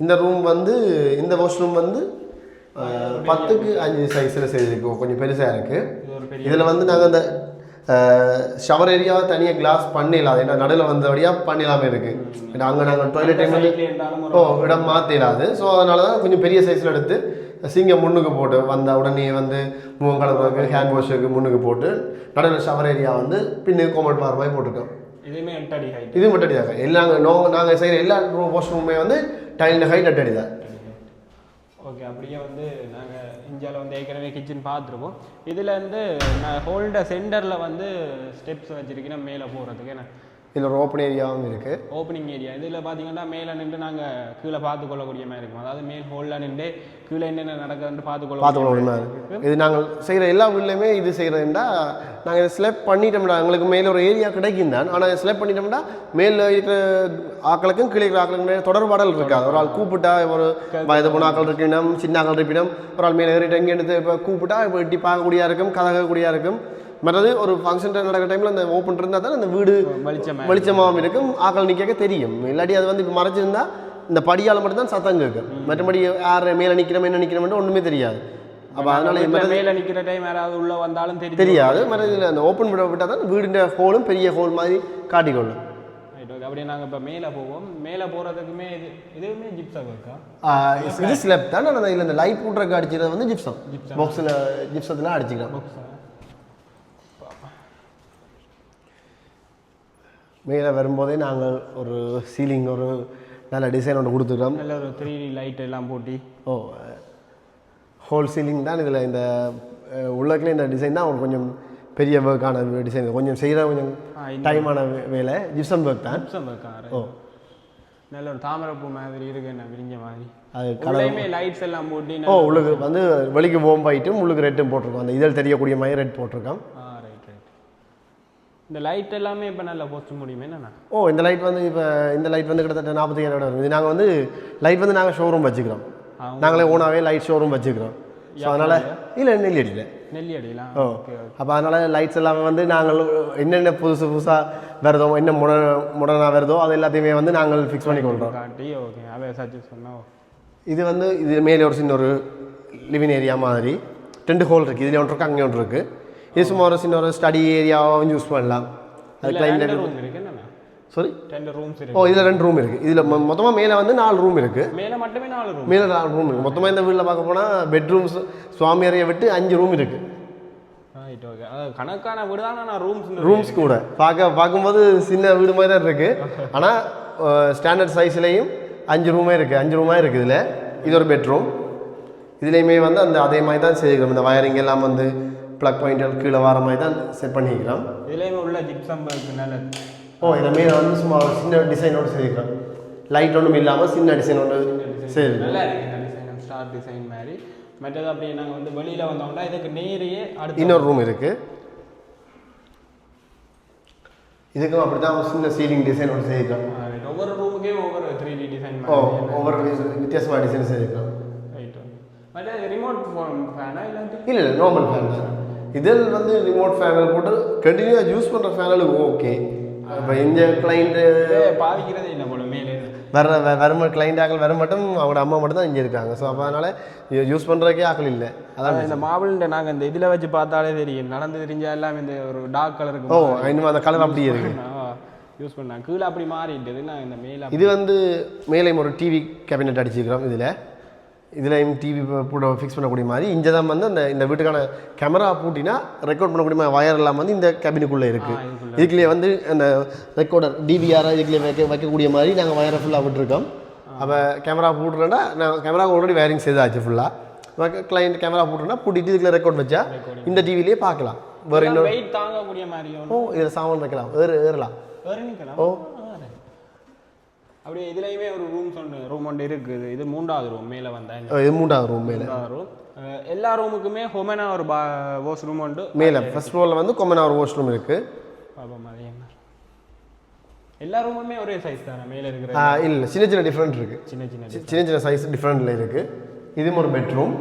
இந்த ரூம் வந்து இந்த வாஷ்ரூம் வந்து பத்துக்கு அஞ்சு சைஸில் செய்திருக்கோம் கொஞ்சம் பெருசாக இருக்குது இதில் வந்து நாங்கள் அந்த ஷவர் ஏரியாவை தனியாக கிளாஸ் பண்ணிடலாம். ஏன்னா நடுவில் வந்தபடியாக பண்ணிடலாமே இருக்குது ஏன்னா அங்கே நாங்கள் டாய்லெட் டைம் ஓ இடம் மாற்றிடாது ஸோ அதனால தான் கொஞ்சம் பெரிய சைஸில் எடுத்து சிங்க முன்னுக்கு போட்டு வந்த உடனே வந்து முகம் கலப்புறதுக்கு ஹேண்ட் வாஷுக்கு முன்னுக்கு போட்டு நடுவில் ஷவர் ஏரியா வந்து பின்னுக்கு கோமட் பார் மாதிரி போட்டிருக்கோம். இதுவுமே எட்டு அடி ஹைட் இது மட்டும் அடிதாங்க எல்லா நாங்கள் நாங்கள் செய்கிற எல்லா வாஷ் ரூமுமே வந்து டைலில் ஹைட் அட் அடிதான் ஓகே அப்படியே வந்து நாங்கள் இந்தியாவில் வந்து ஏற்கனவே கிச்சன் பார்த்துருப்போம் இதில் வந்து நான் ஹோல்டர் சென்டரில் வந்து ஸ்டெப்ஸ் வச்சுருக்கேன் மேலே போகிறதுக்கு ஏன்னா இதில் ஒரு ஓப்பன் ஏரியாவும் இருக்குது ஓப்பனிங் ஏரியா இதில் பார்த்தீங்கன்னா மேலே நின்று நாங்கள் கீழே பார்த்து கொள்ளக்கூடிய மாதிரி இருக்கும். அதாவது மேல் ஹோலில் நின்று கீழே என்னென்ன நடக்குதுன்னு பார்த்து கொள்ள பார்த்துக்கணும் உண்மை இது நாங்கள் செய்கிற எல்லா வீட்லையுமே இது செய்கிறதுண்டா நாங்கள் இதை செலக்ட் பண்ணிட்டோம்டா. எங்களுக்கு மேலே ஒரு ஏரியா கிடைக்கும் தான் ஆனால் செலக்ட் பண்ணிட்டோம்னா மேலே இருக்கிற ஆக்களுக்கும் கீழே இருக்கிற ஆக்களுக்கும் தொடர்பாடல் இருக்காது. ஒரு ஆள் கூப்பிட்டா ஒரு வயது போன ஆக்கள் இருக்கணும் சின்ன ஆக்கள் இருப்பினும் ஒரு ஆள் மேலே ஏறிட்டு எங்கே எடுத்து இப்போ கூப்பிட்டா இப்போ எட்டி பார்க்கக்கூடியா இருக்கும் கதகக்கூடியா இருக்கும். மற்றது ஒரு ஃபங்க்ஷன் நடக்கிற டைமில் அந்த ஓப்பன் இருந்தால் தான் அந்த வீடு வெளிச்சம் வெளிச்சமாகவும் இருக்கும். ஆக்கள் நிற்க தெரியும். இல்லாட்டி அது வந்து இப்போ மறைச்சிருந்தா இந்த படியால் மட்டும்தான் சத்தம் கேட்கும். மற்றபடி யார் மேலே நிற்கிறோம் என்ன நிற்கிறோம்னு ஒன்றுமே தெரியாது. அப்போ அதனால மேல நிக்கிற டைம் யாராவது உள்ள வந்தாலும் தெரியும் தெரியாது. மற்றது அந்த ஓப்பன் விட விட்டால் தான் வீடின் ஹோலும் பெரிய ஹோல் மாதிரி காட்டிக்கொள்ளும். அப்படியே நாங்க இப்ப மேல போவோம். மேல போறதுக்குமே இது இதுவுமே ஜிப்ஸா இருக்கா? இது ஸ்லெப் தான். ஆனால் இதில் இந்த லைட் போட்டுறக்கு அடிச்சது வந்து ஜிப்சம் பாக்ஸில் ஜிப்சத்தில் அடிச்சுக்கலாம். மேலே வரும்போதே நாங்கள் ஒரு சீலிங் ஒரு நல்ல டிசைன் ஒன்று கொடுத்துருக்கோம் நல்ல ஒரு த்ரீ லைட் எல்லாம் போட்டி. ஓ ஹோல் சீலிங் தான் இதில் இந்த அஹ், உள்ளக்குள்ள இந்த டிசைன் தான் ஒரு கொஞ்சம் பெரிய ஒர்க்கான டிசைன் கொஞ்சம் செய்கிற கொஞ்சம் டைமான வேலை. ஜிப்சம் ஒர்க் தான். ஜிப்ஸம் இருக்கா ஓ. நல்ல ஒரு தாமரைப்பூ மாதிரி இருக்கு என்ன விரிஞ்ச மாதிரி. அது உள்ளேயுமே லைட்ஸ் எல்லாம் போட்டி ஓ உள்ளுக்கு வந்து வெளிக்கு ஓம் ஆயிட்டும் உள்ளுக்கு ரெட்டும் போட்டிருக்கோம். அந்த இதழ் தெரியக்கூடிய மாதிரி ரெட் போட்டிருக்கோம். இந்த லைட் எல்லாமே இப்போ நல்லா போஸ்ட் முடியுமே? என்னண்ணா? ஓ இந்த லைட் வந்து இப்போ இந்த லைட் வந்து கிட்டத்தட்ட நாற்பத்தி ஏழு வரும். இது நாங்கள் வந்து லைட் வந்து நாங்கள் ஷோரூம் வச்சுக்கிறோம். நாங்களே ஓனாகவே லைட் ஷோரூம் வச்சுக்கிறோம். ஸோ அதனால் இல்லை நெல்லியடியில். நெல்லி அடிலாம் ஓ அப்போ அதனால் லைட்ஸ் எல்லாமே வந்து நாங்கள் என்னென்ன புதுசு புதுசாக வருதோ என்ன முட முடனாக வருதோ அது எல்லாத்தையுமே வந்து நாங்கள் ஃபிக்ஸ் பண்ணி கொள்கிறோம் காட்டி ஓகே அவே சஜஸ்ட் இது வந்து இது மேலே ஒரு சின்ன ஒரு லிவிங் ஏரியா மாதிரி. ரெண்டு ஹோல் இருக்குது இதில் ஒன்று இருக்குது அங்கே ஒன்று இருக்குது இது சும்மா ஒரு சின்ன ஒரு ஸ்டடி ஏரியாவும் யூஸ் பண்ணலாம் அது ரெண்டு இருக்கு என்னண்ணா சாரி ரெண்டு ரூம்ஸ் ஓ இதில் ரெண்டு ரூம் இருக்குது இதில் மொத்தமாக மேலே வந்து நாலு ரூம் இருக்குது மேல மட்டுமே நாலு ரூம் மேலே நாலு ரூம் இருக்குது மொத்தமாக இந்த வீட்டில் பார்க்க போனால் பெட்ரூம்ஸ் சுவாமி அறையை விட்டு அஞ்சு ரூம் இருக்குது கணக்கான வீடு தான் நான் ரூம்ஸ் ரூம்ஸ் கூட. பார்க்க பார்க்கும்போது சின்ன வீடு மாதிரி தான் இருக்குது ஆனால் ஸ்டாண்டர்ட் சைஸ்லேயும் அஞ்சு ரூமே இருக்குது அஞ்சு ரூமாக இருக்குது இதில். இது ஒரு பெட்ரூம் இதுலேயுமே வந்து அந்த அதே மாதிரி தான் செய்கிறோம் இந்த வயரிங் எல்லாம் வந்து ப்ளக் பாயிண்ட் கீழே வர மாதிரி தான் செட் பண்ணிக்கிறோம் இதுலயுமே உள்ள ஜிப்சம் இருக்கு நல்ல ஓ இதில் மேலே வந்து சும்மா ஒரு சின்ன டிசைனோடு செய்திருக்கிறோம். லைட் ஒன்றும் இல்லாமல் சின்ன டிசைன் ஒன்று செய்திருக்கோம் நல்லா இருக்கு ஸ்டார் டிசைன் மாதிரி. மற்றது அப்படியே நாங்க வந்து வெளியில வந்தோம்னா இதுக்கு நேரையே அடுத்து இன்னொரு ரூம் இருக்குது இதுக்கும் அப்படி தான் ஒரு சின்ன சீலிங் டிசைன் ஒன்று செய்திருக்கோம். ஒவ்வொரு ரூமுக்கே ஒவ்வொரு த்ரீ டி டிசைன் ஓ ஒவ்வொரு வித்தியாசமான டிசைன் செய்திருக்கோம் ரைட் மற்ற ரிமோட் ஃபோன் ஃபேனா இல்லாட்டி? இல்லை இல்லை நார்மல் ஃபேன் தான். இதில் வந்து ரிமோட் ஃபேனல் போட்டு கண்டினியூவாக யூஸ் பண்ணுற ஃபேனலுக்கு ஓகே இப்போ இந்த கிளைண்ட்டு பாதிக்கிறதே இல்லை போல மேலே. வர வ- வரும் கிளைண்ட் ஆக்கள் வர மட்டும் அவங்களோட அம்மா மட்டும் தான் இங்கே இருக்காங்க. ஸோ அப்போ அதனால் யூஸ் பண்ணுறதுக்கே ஆக்கள் இல்லை. அதான் இந்த மாபிள்ன்ற நாங்க இந்த இதுல வச்சு பார்த்தாலே தெரியும். நடந்து தெரிஞ்சா எல்லாம் இந்த ஒரு டார்க் ஓ கலருக்கு இன்னும் அந்த கலர் அப்படியே இருக்கு. யூஸ் பண்ணாங்க கீழே அப்படி மாறிட்டது நான் இந்த மேல இது வந்து மேலேயும் ஒரு டிவி கேபினெட் அடிச்சிருக்கிறோம் இதில். இதுலையும் டிவி போட ஃபிக்ஸ் பண்ணக்கூடிய மாதிரி இங்கே தான் வந்து அந்த இந்த வீட்டுக்கான கேமரா பூட்டினா ரெக்கார்ட் பண்ணக்கூடிய மாதிரி வயர் எல்லாம் வந்து இந்த கேபினுக்குள்ளே இருக்குது இதுக்குள்ள. வந்து அந்த ரெக்கார்டர் டிவிஆர் இதுக்குள்ளே வைக்க வைக்கக்கூடிய மாதிரி நாங்கள் வயரை ஃபுல்லாக விட்டுருக்கோம். அப்போ கேமரா போட்டுறேன்னா நான் கேமரா ஆல்ரெடி வயரிங் செய்தாச்சு ஃபுல்லாக கிளைண்ட் கேமரா போட்டுருன்னா பூட்டிட்டு இதுக்குள்ள ரெக்கார்ட் வச்சா இந்த டிவிலேயே பார்க்கலாம். வேறு இன்னொரு தாங்கக்கூடிய ஓ இதில் சாமான் வைக்கலாம். ஏறலாம். வேறு நிற்கலாம் ஓ. அப்படியே இதுலயுமே ஒரு ரூம் ஒன்று ரூம் ஒன்று இருக்குது. இது மூன்றாவது ரூம் மேலே வந்தேன் இது மூன்றாவது ரூம் மேலே. ரூம் எல்லா ரூமுக்குமே ஹொமனா ஒரு பா வாஷ் ரூம் உண்டு. மேலே ஃபர்ஸ்ட் ஃப்ளோரில் வந்து கொம்மனா ஒரு வாஷ் ரூம் இருக்குது அது என்ன எல்லா ரூமுமே ஒரே சைஸ் தானே? மேலே இருக்கிற இல்லை சின்ன சின்ன டிஃப்ரெண்ட் இருக்குது சின்ன சின்ன சின்ன சின்ன சைஸ் டிஃப்ரெண்ட்டில் இருக்குது இதுவும் ஒரு பெட்ரூம்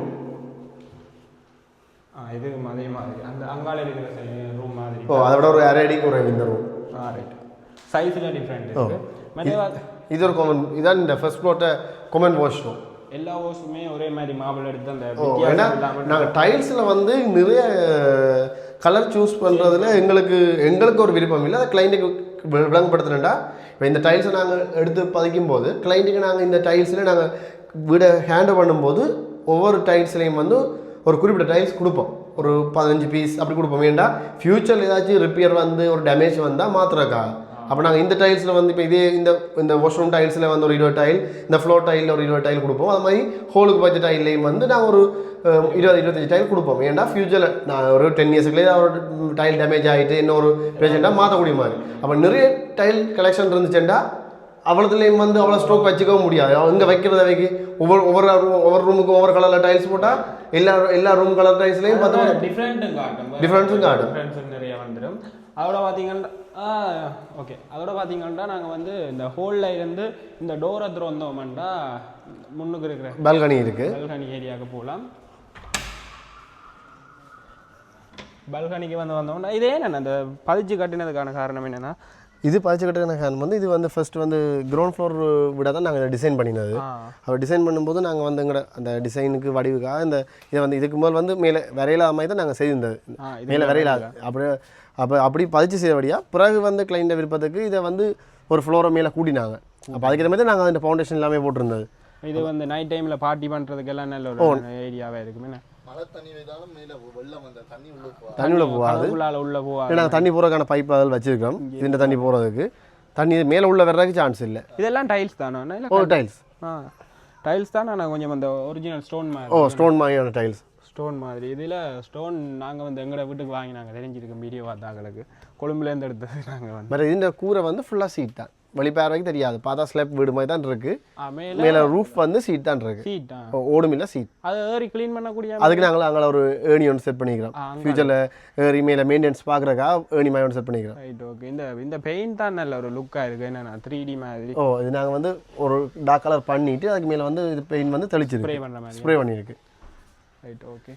இது அதே மாதிரி. அந்த அங்கால இருக்கிற ரூம் மாதிரி. ஓ அதை விட ஒரு அரை அடி ஒரு இந்த ரூம் ஆ ரைட் சைஸில் டிஃப்ரெண்ட் இருக்கு. மற்ற இது ஒரு காமன் இதான் இந்த ஃபர்ஸ்ட் ஃப்ளோர்ட்ட கொமன் வாஷ் ரூம் எல்லா வாஷுமே ஒரே மாதிரி மாபிள் எடுத்து அந்த ஏன்னா நாங்கள் டைல்ஸில் வந்து நிறைய கலர் சூஸ் பண்ணுறதுல எங்களுக்கு எங்களுக்கு ஒரு விருப்பம் இல்லை அதை கிளைண்ட்டுக்கு விளங்கப்படுத்துனேன்டா இப்போ இந்த டைல்ஸை நாங்கள் எடுத்து பதிக்கும் போது கிளைண்ட்டுக்கு நாங்கள் இந்த டைல்ஸில் நாங்கள் வீடை ஹேண்டில் பண்ணும்போது ஒவ்வொரு டைல்ஸ்லையும் வந்து ஒரு குறிப்பிட்ட டைல்ஸ் கொடுப்போம் ஒரு பதினஞ்சு பீஸ் அப்படி கொடுப்போம் ஏன்டா ஃப்யூச்சரில் ஏதாச்சும் ரிப்பேர் வந்து ஒரு டேமேஜ் வந்தால் மாத்திரக்காக அப்போ நாங்கள் இந்த டைல்ஸில் வந்து இப்போ இதே இந்த இந்த வாஷ்ரூம் டைல்ஸில் வந்து ஒரு இருபது டைல் இந்த ஃப்ளோர் டைலில் ஒரு இருபது டைல் கொடுப்போம். அது மாதிரி ஹோலுக்கு பட்ஜெட் டைல்லையும் வந்து நாங்கள் ஒரு இருபது இருபத்தஞ்சு டைல் கொடுப்போம். ஏன்டா ஃபியூச்சரில் நான் ஒரு டென் இயர்ஸ்க்குள்ளே ஒரு டைல் டேமேஜ் ஆகிட்டு இன்னொரு பேஷண்ட்டாக மாற்றக்கூடிய மாதிரி அப்போ நிறைய டைல் கலெக்ஷன் இருந்துச்சுண்டா அவ்வளோத்துலேயும் வந்து அவ்வளோ ஸ்டோக் வச்சுக்கவும் முடியாது. இங்கே வைக்கிறத வைக்க ஒவ்வொரு ஒவ்வொரு ஒவ்வொரு ரூமுக்கும் ஒவ்வொரு கலரில் டைல்ஸ் போட்டால் எல்லா எல்லா ரூம் கலர் டைல்ஸ்லையும் பார்த்து டிஃப்ரெண்ட்டும் காட்டும். Difference-உம் காட்டும். நிறைய வந்துடும். அதோட பார்த்தீங்கன்னா ஓகே அதோட பார்த்தீங்கன்னா நாங்கள் வந்து இந்த ஹோலில் இருந்து இந்த டோரை திறந்தோம்னா முன்னுக்கு இருக்கிற பால்கனி இருக்குது பால்கனி ஏரியாவுக்கு போகலாம் பல்கனிக்கு வந்து வந்தோம்னா இதே என்ன அந்த பதிச்சு கட்டினதுக்கான காரணம் என்னன்னா இது பதிச்சுக்கிட்டு ஹேண்ட் வந்து இது வந்து ஃபர்ஸ்ட் வந்து கிரவுண்ட் ஃப்ளோர் விட தான் நாங்கள் டிசைன் பண்ணினது. அவர் டிசைன் பண்ணும்போது நாங்கள் வந்து எங்களோட அந்த டிசைனுக்கு வடிவுக்காக இந்த இதை வந்து இதுக்கு முதல் வந்து மேலே வரையில மாதிரி தான் நாங்கள் செய்திருந்தது மேலே வரையில. அப்படி அப்போ அப்படி பதிச்சு செய்யபடியாக பிறகு வந்து கிளைண்ட விருப்பத்துக்கு இதை வந்து ஒரு ஃப்ளோரை மேலே கூட்டினாங்க. அப்போ அதுக்கு மாதிரி நாங்கள் அந்த ஃபவுண்டேஷன் எல்லாமே போட்டிருந்தது. இது வந்து நைட் டைம்ல பார்ட்டி பண்றதுக்கெல்லாம் நல்ல ஒரு ஏரியாவே இருக்கும் மழை தண்ணி பெய்தாலும் மேல வெள்ளம் அந்த தண்ணி உள்ள போகாது. தண்ணி உள்ள போகாது. உள்ளால உள்ள போவா நாங்கள் தண்ணி போகிறதுக்கான பைப் அதில் வச்சிருக்கோம். இதுன்ற தண்ணி போகிறதுக்கு தண்ணி மேலே உள்ள வர்றதுக்கு சான்ஸ் இல்லை. இதெல்லாம் டைல்ஸ் தானே? இல்ல ஓ டைல்ஸ் ஆ. டைல்ஸ் தான்? நான் கொஞ்சம் அந்த ஒரிஜினல் ஸ்டோன் மாதிரி. ஓ ஸ்டோன் மாதிரியான டைல்ஸ் ஸ்டோன் மாதிரி. இதில் ஸ்டோன் நாங்கள் வந்து எங்களோட வீட்டுக்கு வாங்கி நாங்கள் தெரிஞ்சிருக்கோம் வீடியோ பார்த்தாங்களுக்கு கொழும்புலேருந்து எடுத்தது நாங்கள் வந்து. இந்த கூரை வந்து ஃபுல்லாக சீட் தான். வெளிப்பார்வைக்கு தெரியாது. பார்த்தா ஸ்லெப் வீடு மாதிரி தான் இருக்கு. மேல ரூஃப் வந்து சீட் தான் இருக்கு. ஓடும் இல்லை சீட் அது ஏறி க்ளீன் பண்ணக்கூடிய அதுக்கு நாங்கள் அங்கே ஒரு ஏணி ஒன்று செட் பண்ணிக்கிறோம். ஃபியூச்சரில் ஏறி மேலே மெயின்டெனன்ஸ் பார்க்குறக்கா ஏணி மாதிரி ஒன்று செட் பண்ணிக்கிறோம். ரைட் ஓகே இந்த இந்த பெயிண்ட் தான் நல்ல ஒரு லுக்காக இருக்குது என்னென்னா த்ரீ டி மாதிரி. ஓ இது நாங்கள் வந்து ஒரு டார்க் கலர் பண்ணிட்டு அதுக்கு மேலே வந்து இது பெயிண்ட் வந்து தெளிச்சிருக்கு. ஸ்ப்ரே பண்ணுற மாதிரி. ஸ்ப்ரே பண்ணியிருக்கு. ரைட் ஓகே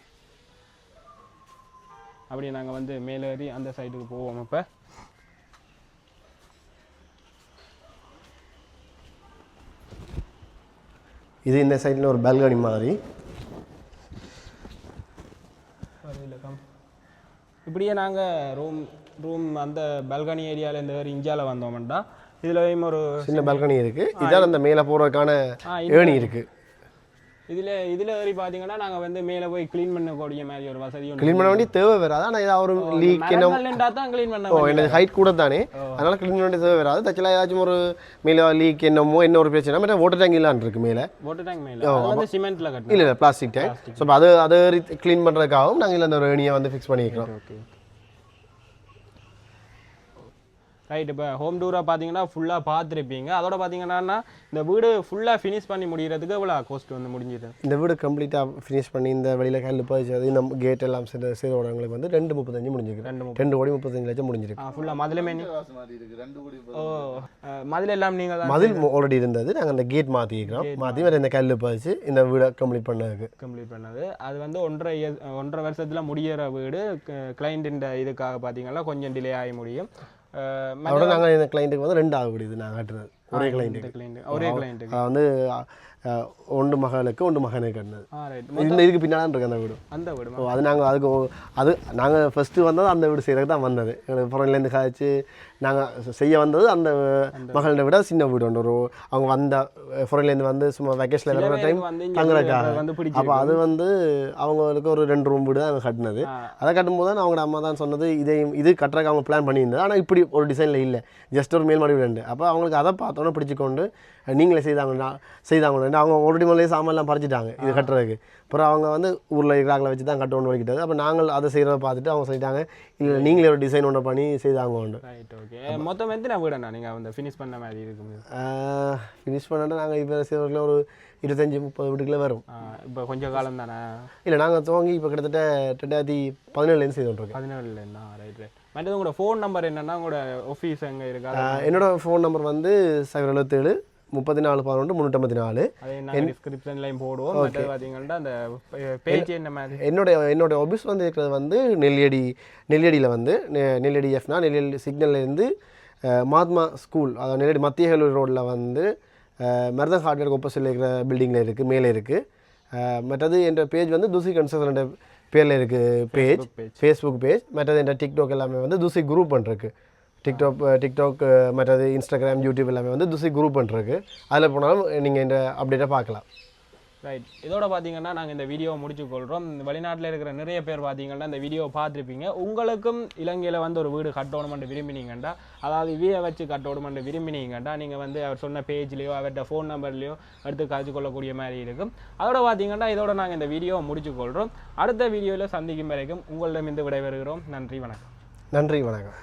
அப்படியே நாங்கள் வந்து மேலே ஏறி அந்த சைடுக்கு போவோம் இப்போ இது இந்த சைடில் ஒரு பால்கனி மாதிரி. இப்படியே நாங்கள் ரூம் ரூம் அந்த பால்கனி ஏரியாவில் இந்த இஞ்சால வந்தோம்னா இதுலயும் ஒரு சின்ன பால்கனி இருக்கு. இதான் அந்த மேலே போகிறதுக்கான ஏணி இருக்கு. இதில் இதில் ஏறி பார்த்தீங்கன்னா நாங்கள் வந்து மேலே போய் க்ளீன் பண்ணக்கூடிய மாதிரி ஒரு வசதி க்ளீன் பண்ண வேண்டிய தேவை வராது. ஆனால் ஏதாவது ஒரு லீக் என்ன தான் க்ளீன் பண்ண ஓ எனக்கு ஹைட் கூட தானே அதனால க்ளீன் பண்ண வேண்டிய தேவை வராது. தச்சலாம் ஏதாச்சும் ஒரு மேலே லீக் என்னமோ என்ன ஒரு பிரச்சனை மற்ற வாட்டர் டேங்க் இல்லான்னு இருக்கு மேலே. வாட்டர் டேங்க் மேலே. அது வந்து சிமெண்ட்ல கட்டணும். இல்லை இல்லை பிளாஸ்டிக் டேங்க் ஸோ அது அதை க்ளீன் பண்ணுறதுக்காகவும் நாங்கள் இந்த ஒரு ஏணியை வந்து ஃபிக்ஸ் பண்ணிக்கிறோம். ஓகே ரைட் இப்போ ஹோம் டூராக பார்த்தீங்கன்னா ஃபுல்லாக பார்த்துருப்பீங்க அதோட பார்த்தீங்கன்னா இந்த வீடு ஃபுல்லாக ஃபினிஷ் பண்ணி முடிகிறதுக்கு எவ்வளோ காஸ்ட் வந்து முடிஞ்சுது? இந்த வீடு கம்ப்ளீட்டாக ஃபினிஷ் பண்ணி இந்த வெளியில் கல் பதிச்சது இந்த கேட் எல்லாம் செய்த செய்தவங்களுக்கு வந்து ரெண்டு முப்பத்தஞ்சு முடிஞ்சிருக்கு. ரெண்டு ரெண்டு கோடி முப்பத்தஞ்சு லட்சம் முடிஞ்சிருக்கு. ஃபுல்லாக மதுளமே ஓ மதுளை எல்லாம் நீங்கள் தான் மதில் ஆல்ரெடி இருந்தது. நாங்கள் அந்த கேட் மாற்றிக்கிறோம் மாற்றி வேறு இந்த கல் பதிச்சு இந்த வீடை கம்ப்ளீட் பண்ணதுக்கு. கம்ப்ளீட் பண்ணது. அது வந்து ஒன்றரை ஒன்றரை வருஷத்தில் முடியிற வீடு. கிளைண்ட்டின் இதுக்காக பார்த்தீங்கன்னா கொஞ்சம் டிலே ஆகி முடியும். அதோட நாங்கள் இந்த கிளைண்ட்டுக்கு வந்து ரெண்டு ஆகக்கூடிய இது நாங்கள் கட்டுறது. ஒரே client ஒரே கிளைண்ட்டுக்கு அது வந்து ஒன்று மகளுக்கு ஒன்று மகனுக்கு கட்டினது ரைட் இந்த இதுக்கு பின்னால் இருக்கு அந்த வீடு. அந்த வீடு ஓ அது நாங்கள் அதுக்கு அது நாங்கள் ஃபஸ்ட்டு வந்தது அந்த வீடு செய்கிறதுக்கு தான் வந்தது. எங்களுக்கு புறம்லேருந்து காய்ச்சி நாங்கள் செய்ய வந்தது அந்த மகளினை விட. சின்ன வீடு ஒன்று. ஒரு அவங்க வந்த புறம்லேருந்து வந்து சும்மா வெக்கேஷனில் வர டைம் தங்குறதுக்காக. அப்போ அது வந்து அவங்களுக்கு ஒரு ரெண்டு ரூம் வீடு தான் அவங்க கட்டினது. ஆ. அதை கட்டும்போது தான் அவங்களோட அம்மா தான் சொன்னது இதையும் இது கட்டுறதுக்கு அவங்க பிளான் பண்ணியிருந்தது. ஆனால் இப்படி ஒரு டிசைனில் இல்லை. ஜஸ்ட் ஒரு மேல்மாடி வீடு அப்போ அவங்களுக்கு அதை பார்த்தோன்னே பிடிச்சிக்கொண்டு நீங்களே செய்தாங்க செய்தாங்க அவங்க ஆல்ரெடி முதலே சாமான்லாம் பறிச்சிட்டாங்க இது கட்டுறதுக்கு. அப்புறம் அவங்க வந்து ஊரில் இருக்கிறாங்கள வச்சு தான் கட்டணும்னு வைக்கிட்டது அப்போ நாங்கள் அதை செய்கிறத பார்த்துட்டு அவங்க சொல்லிட்டாங்க இல்லை நீங்களே ஒரு டிசைன் ஒன்று பண்ணி செய்தாங்க உண்டு. ரைட் ஓகே மொத்தம் எத்தனை வீடுண்ணா நீங்கள் வந்து ஃபினிஷ் பண்ண மாதிரி இருக்கும் ஃபினிஷ் பண்ணிட்டு நாங்கள் இப்போ செய்கிறதுல ஒரு இருபத்தஞ்சி முப்பது வீட்டுக்குள்ளே வரும். இப்போ கொஞ்சம் காலம் தானே இல்லை நாங்கள் துவங்கி இப்போ கிட்டத்தட்ட ரெண்டாயிரத்தி பதினேழுலேருந்து செய்துட்ருக்கோம் பதினேழுலேருந்தா ரைட் ரைட் மற்றது உங்களோட ஃபோன் நம்பர் என்னன்னா உங்களோட ஆஃபீஸ் எங்கே இருக்கா? என்னோட ஃபோன் நம்பர் வந்து சைபர் எழுபத்தேழு முப்பத்தி நாலு பதினொன்று முந்நூற்றம்பத்தி நாலு. டிஸ்கிரிப்ஷன்லையும் போடுவோம். பார்த்தீங்கன்னா அந்த பேஜ் என்ன மாதிரி? என்னோட என்னோட ஆஃபீஸ் வந்து இருக்கிறது வந்து நெல்லியடி நெல்லியடியில் வந்து நெல்லியடி எஃப்னா நெல்லியடி சிக்னல்லேருந்து மாத்மா ஸ்கூல் அதாவது நெல்லியடி மத்திய ஹேலூர் ரோட்டில் வந்து மருதன் ஹார்ட்வேர் ஆப்போசிட்டில் இருக்கிற பில்டிங்கில் இருக்குது மேலே இருக்குது மற்றது என்ற பேஜ் வந்து துசி கன்ஸ்ட்ரக்ஷன் பேரில் இருக்குது பேஜ். ஃபேஸ்புக் பேஜ் மற்றது என்ற டிக்டாக் எல்லாமே வந்து துசி குரூப் பண்ணிருக்கு டிக்டாக் டிக்டாக் மற்றது இன்ஸ்டாகிராம் யூடியூப் எல்லாமே வந்து துசி குரூப் பண்ணிருக்கு அதில் போனாலும் நீங்கள் இந்த அப்டேட்டை பார்க்கலாம். ரைட் இதோட பார்த்தீங்கன்னா நாங்கள் இந்த வீடியோவை முடிச்சு கொள்கிறோம் வெளிநாட்டில் இருக்கிற நிறைய பேர் பார்த்தீங்கன்னா இந்த வீடியோவை பார்த்துருப்பீங்க. உங்களுக்கும் இலங்கையில் வந்து ஒரு வீடு கட்டணுமென்று விரும்பினீங்கண்டா அதாவது வீடை வச்சு கட்டணுமென்று விரும்பினீங்கண்டா நீங்கள் வந்து அவர் சொன்ன பேஜ்லேயோ அவர்கிட்ட ஃபோன் நம்பர்லேயோ எடுத்து காய்ச்சி கொள்ளக்கூடிய மாதிரி இருக்கும். அதோட பார்த்தீங்கன்னா இதோட நாங்கள் இந்த வீடியோவை முடிச்சு கொள்கிறோம் அடுத்த வீடியோவில் சந்திக்கும் வரைக்கும் உங்களிடம் இருந்து விடைபெறுகிறோம். நன்றி வணக்கம். நன்றி வணக்கம்.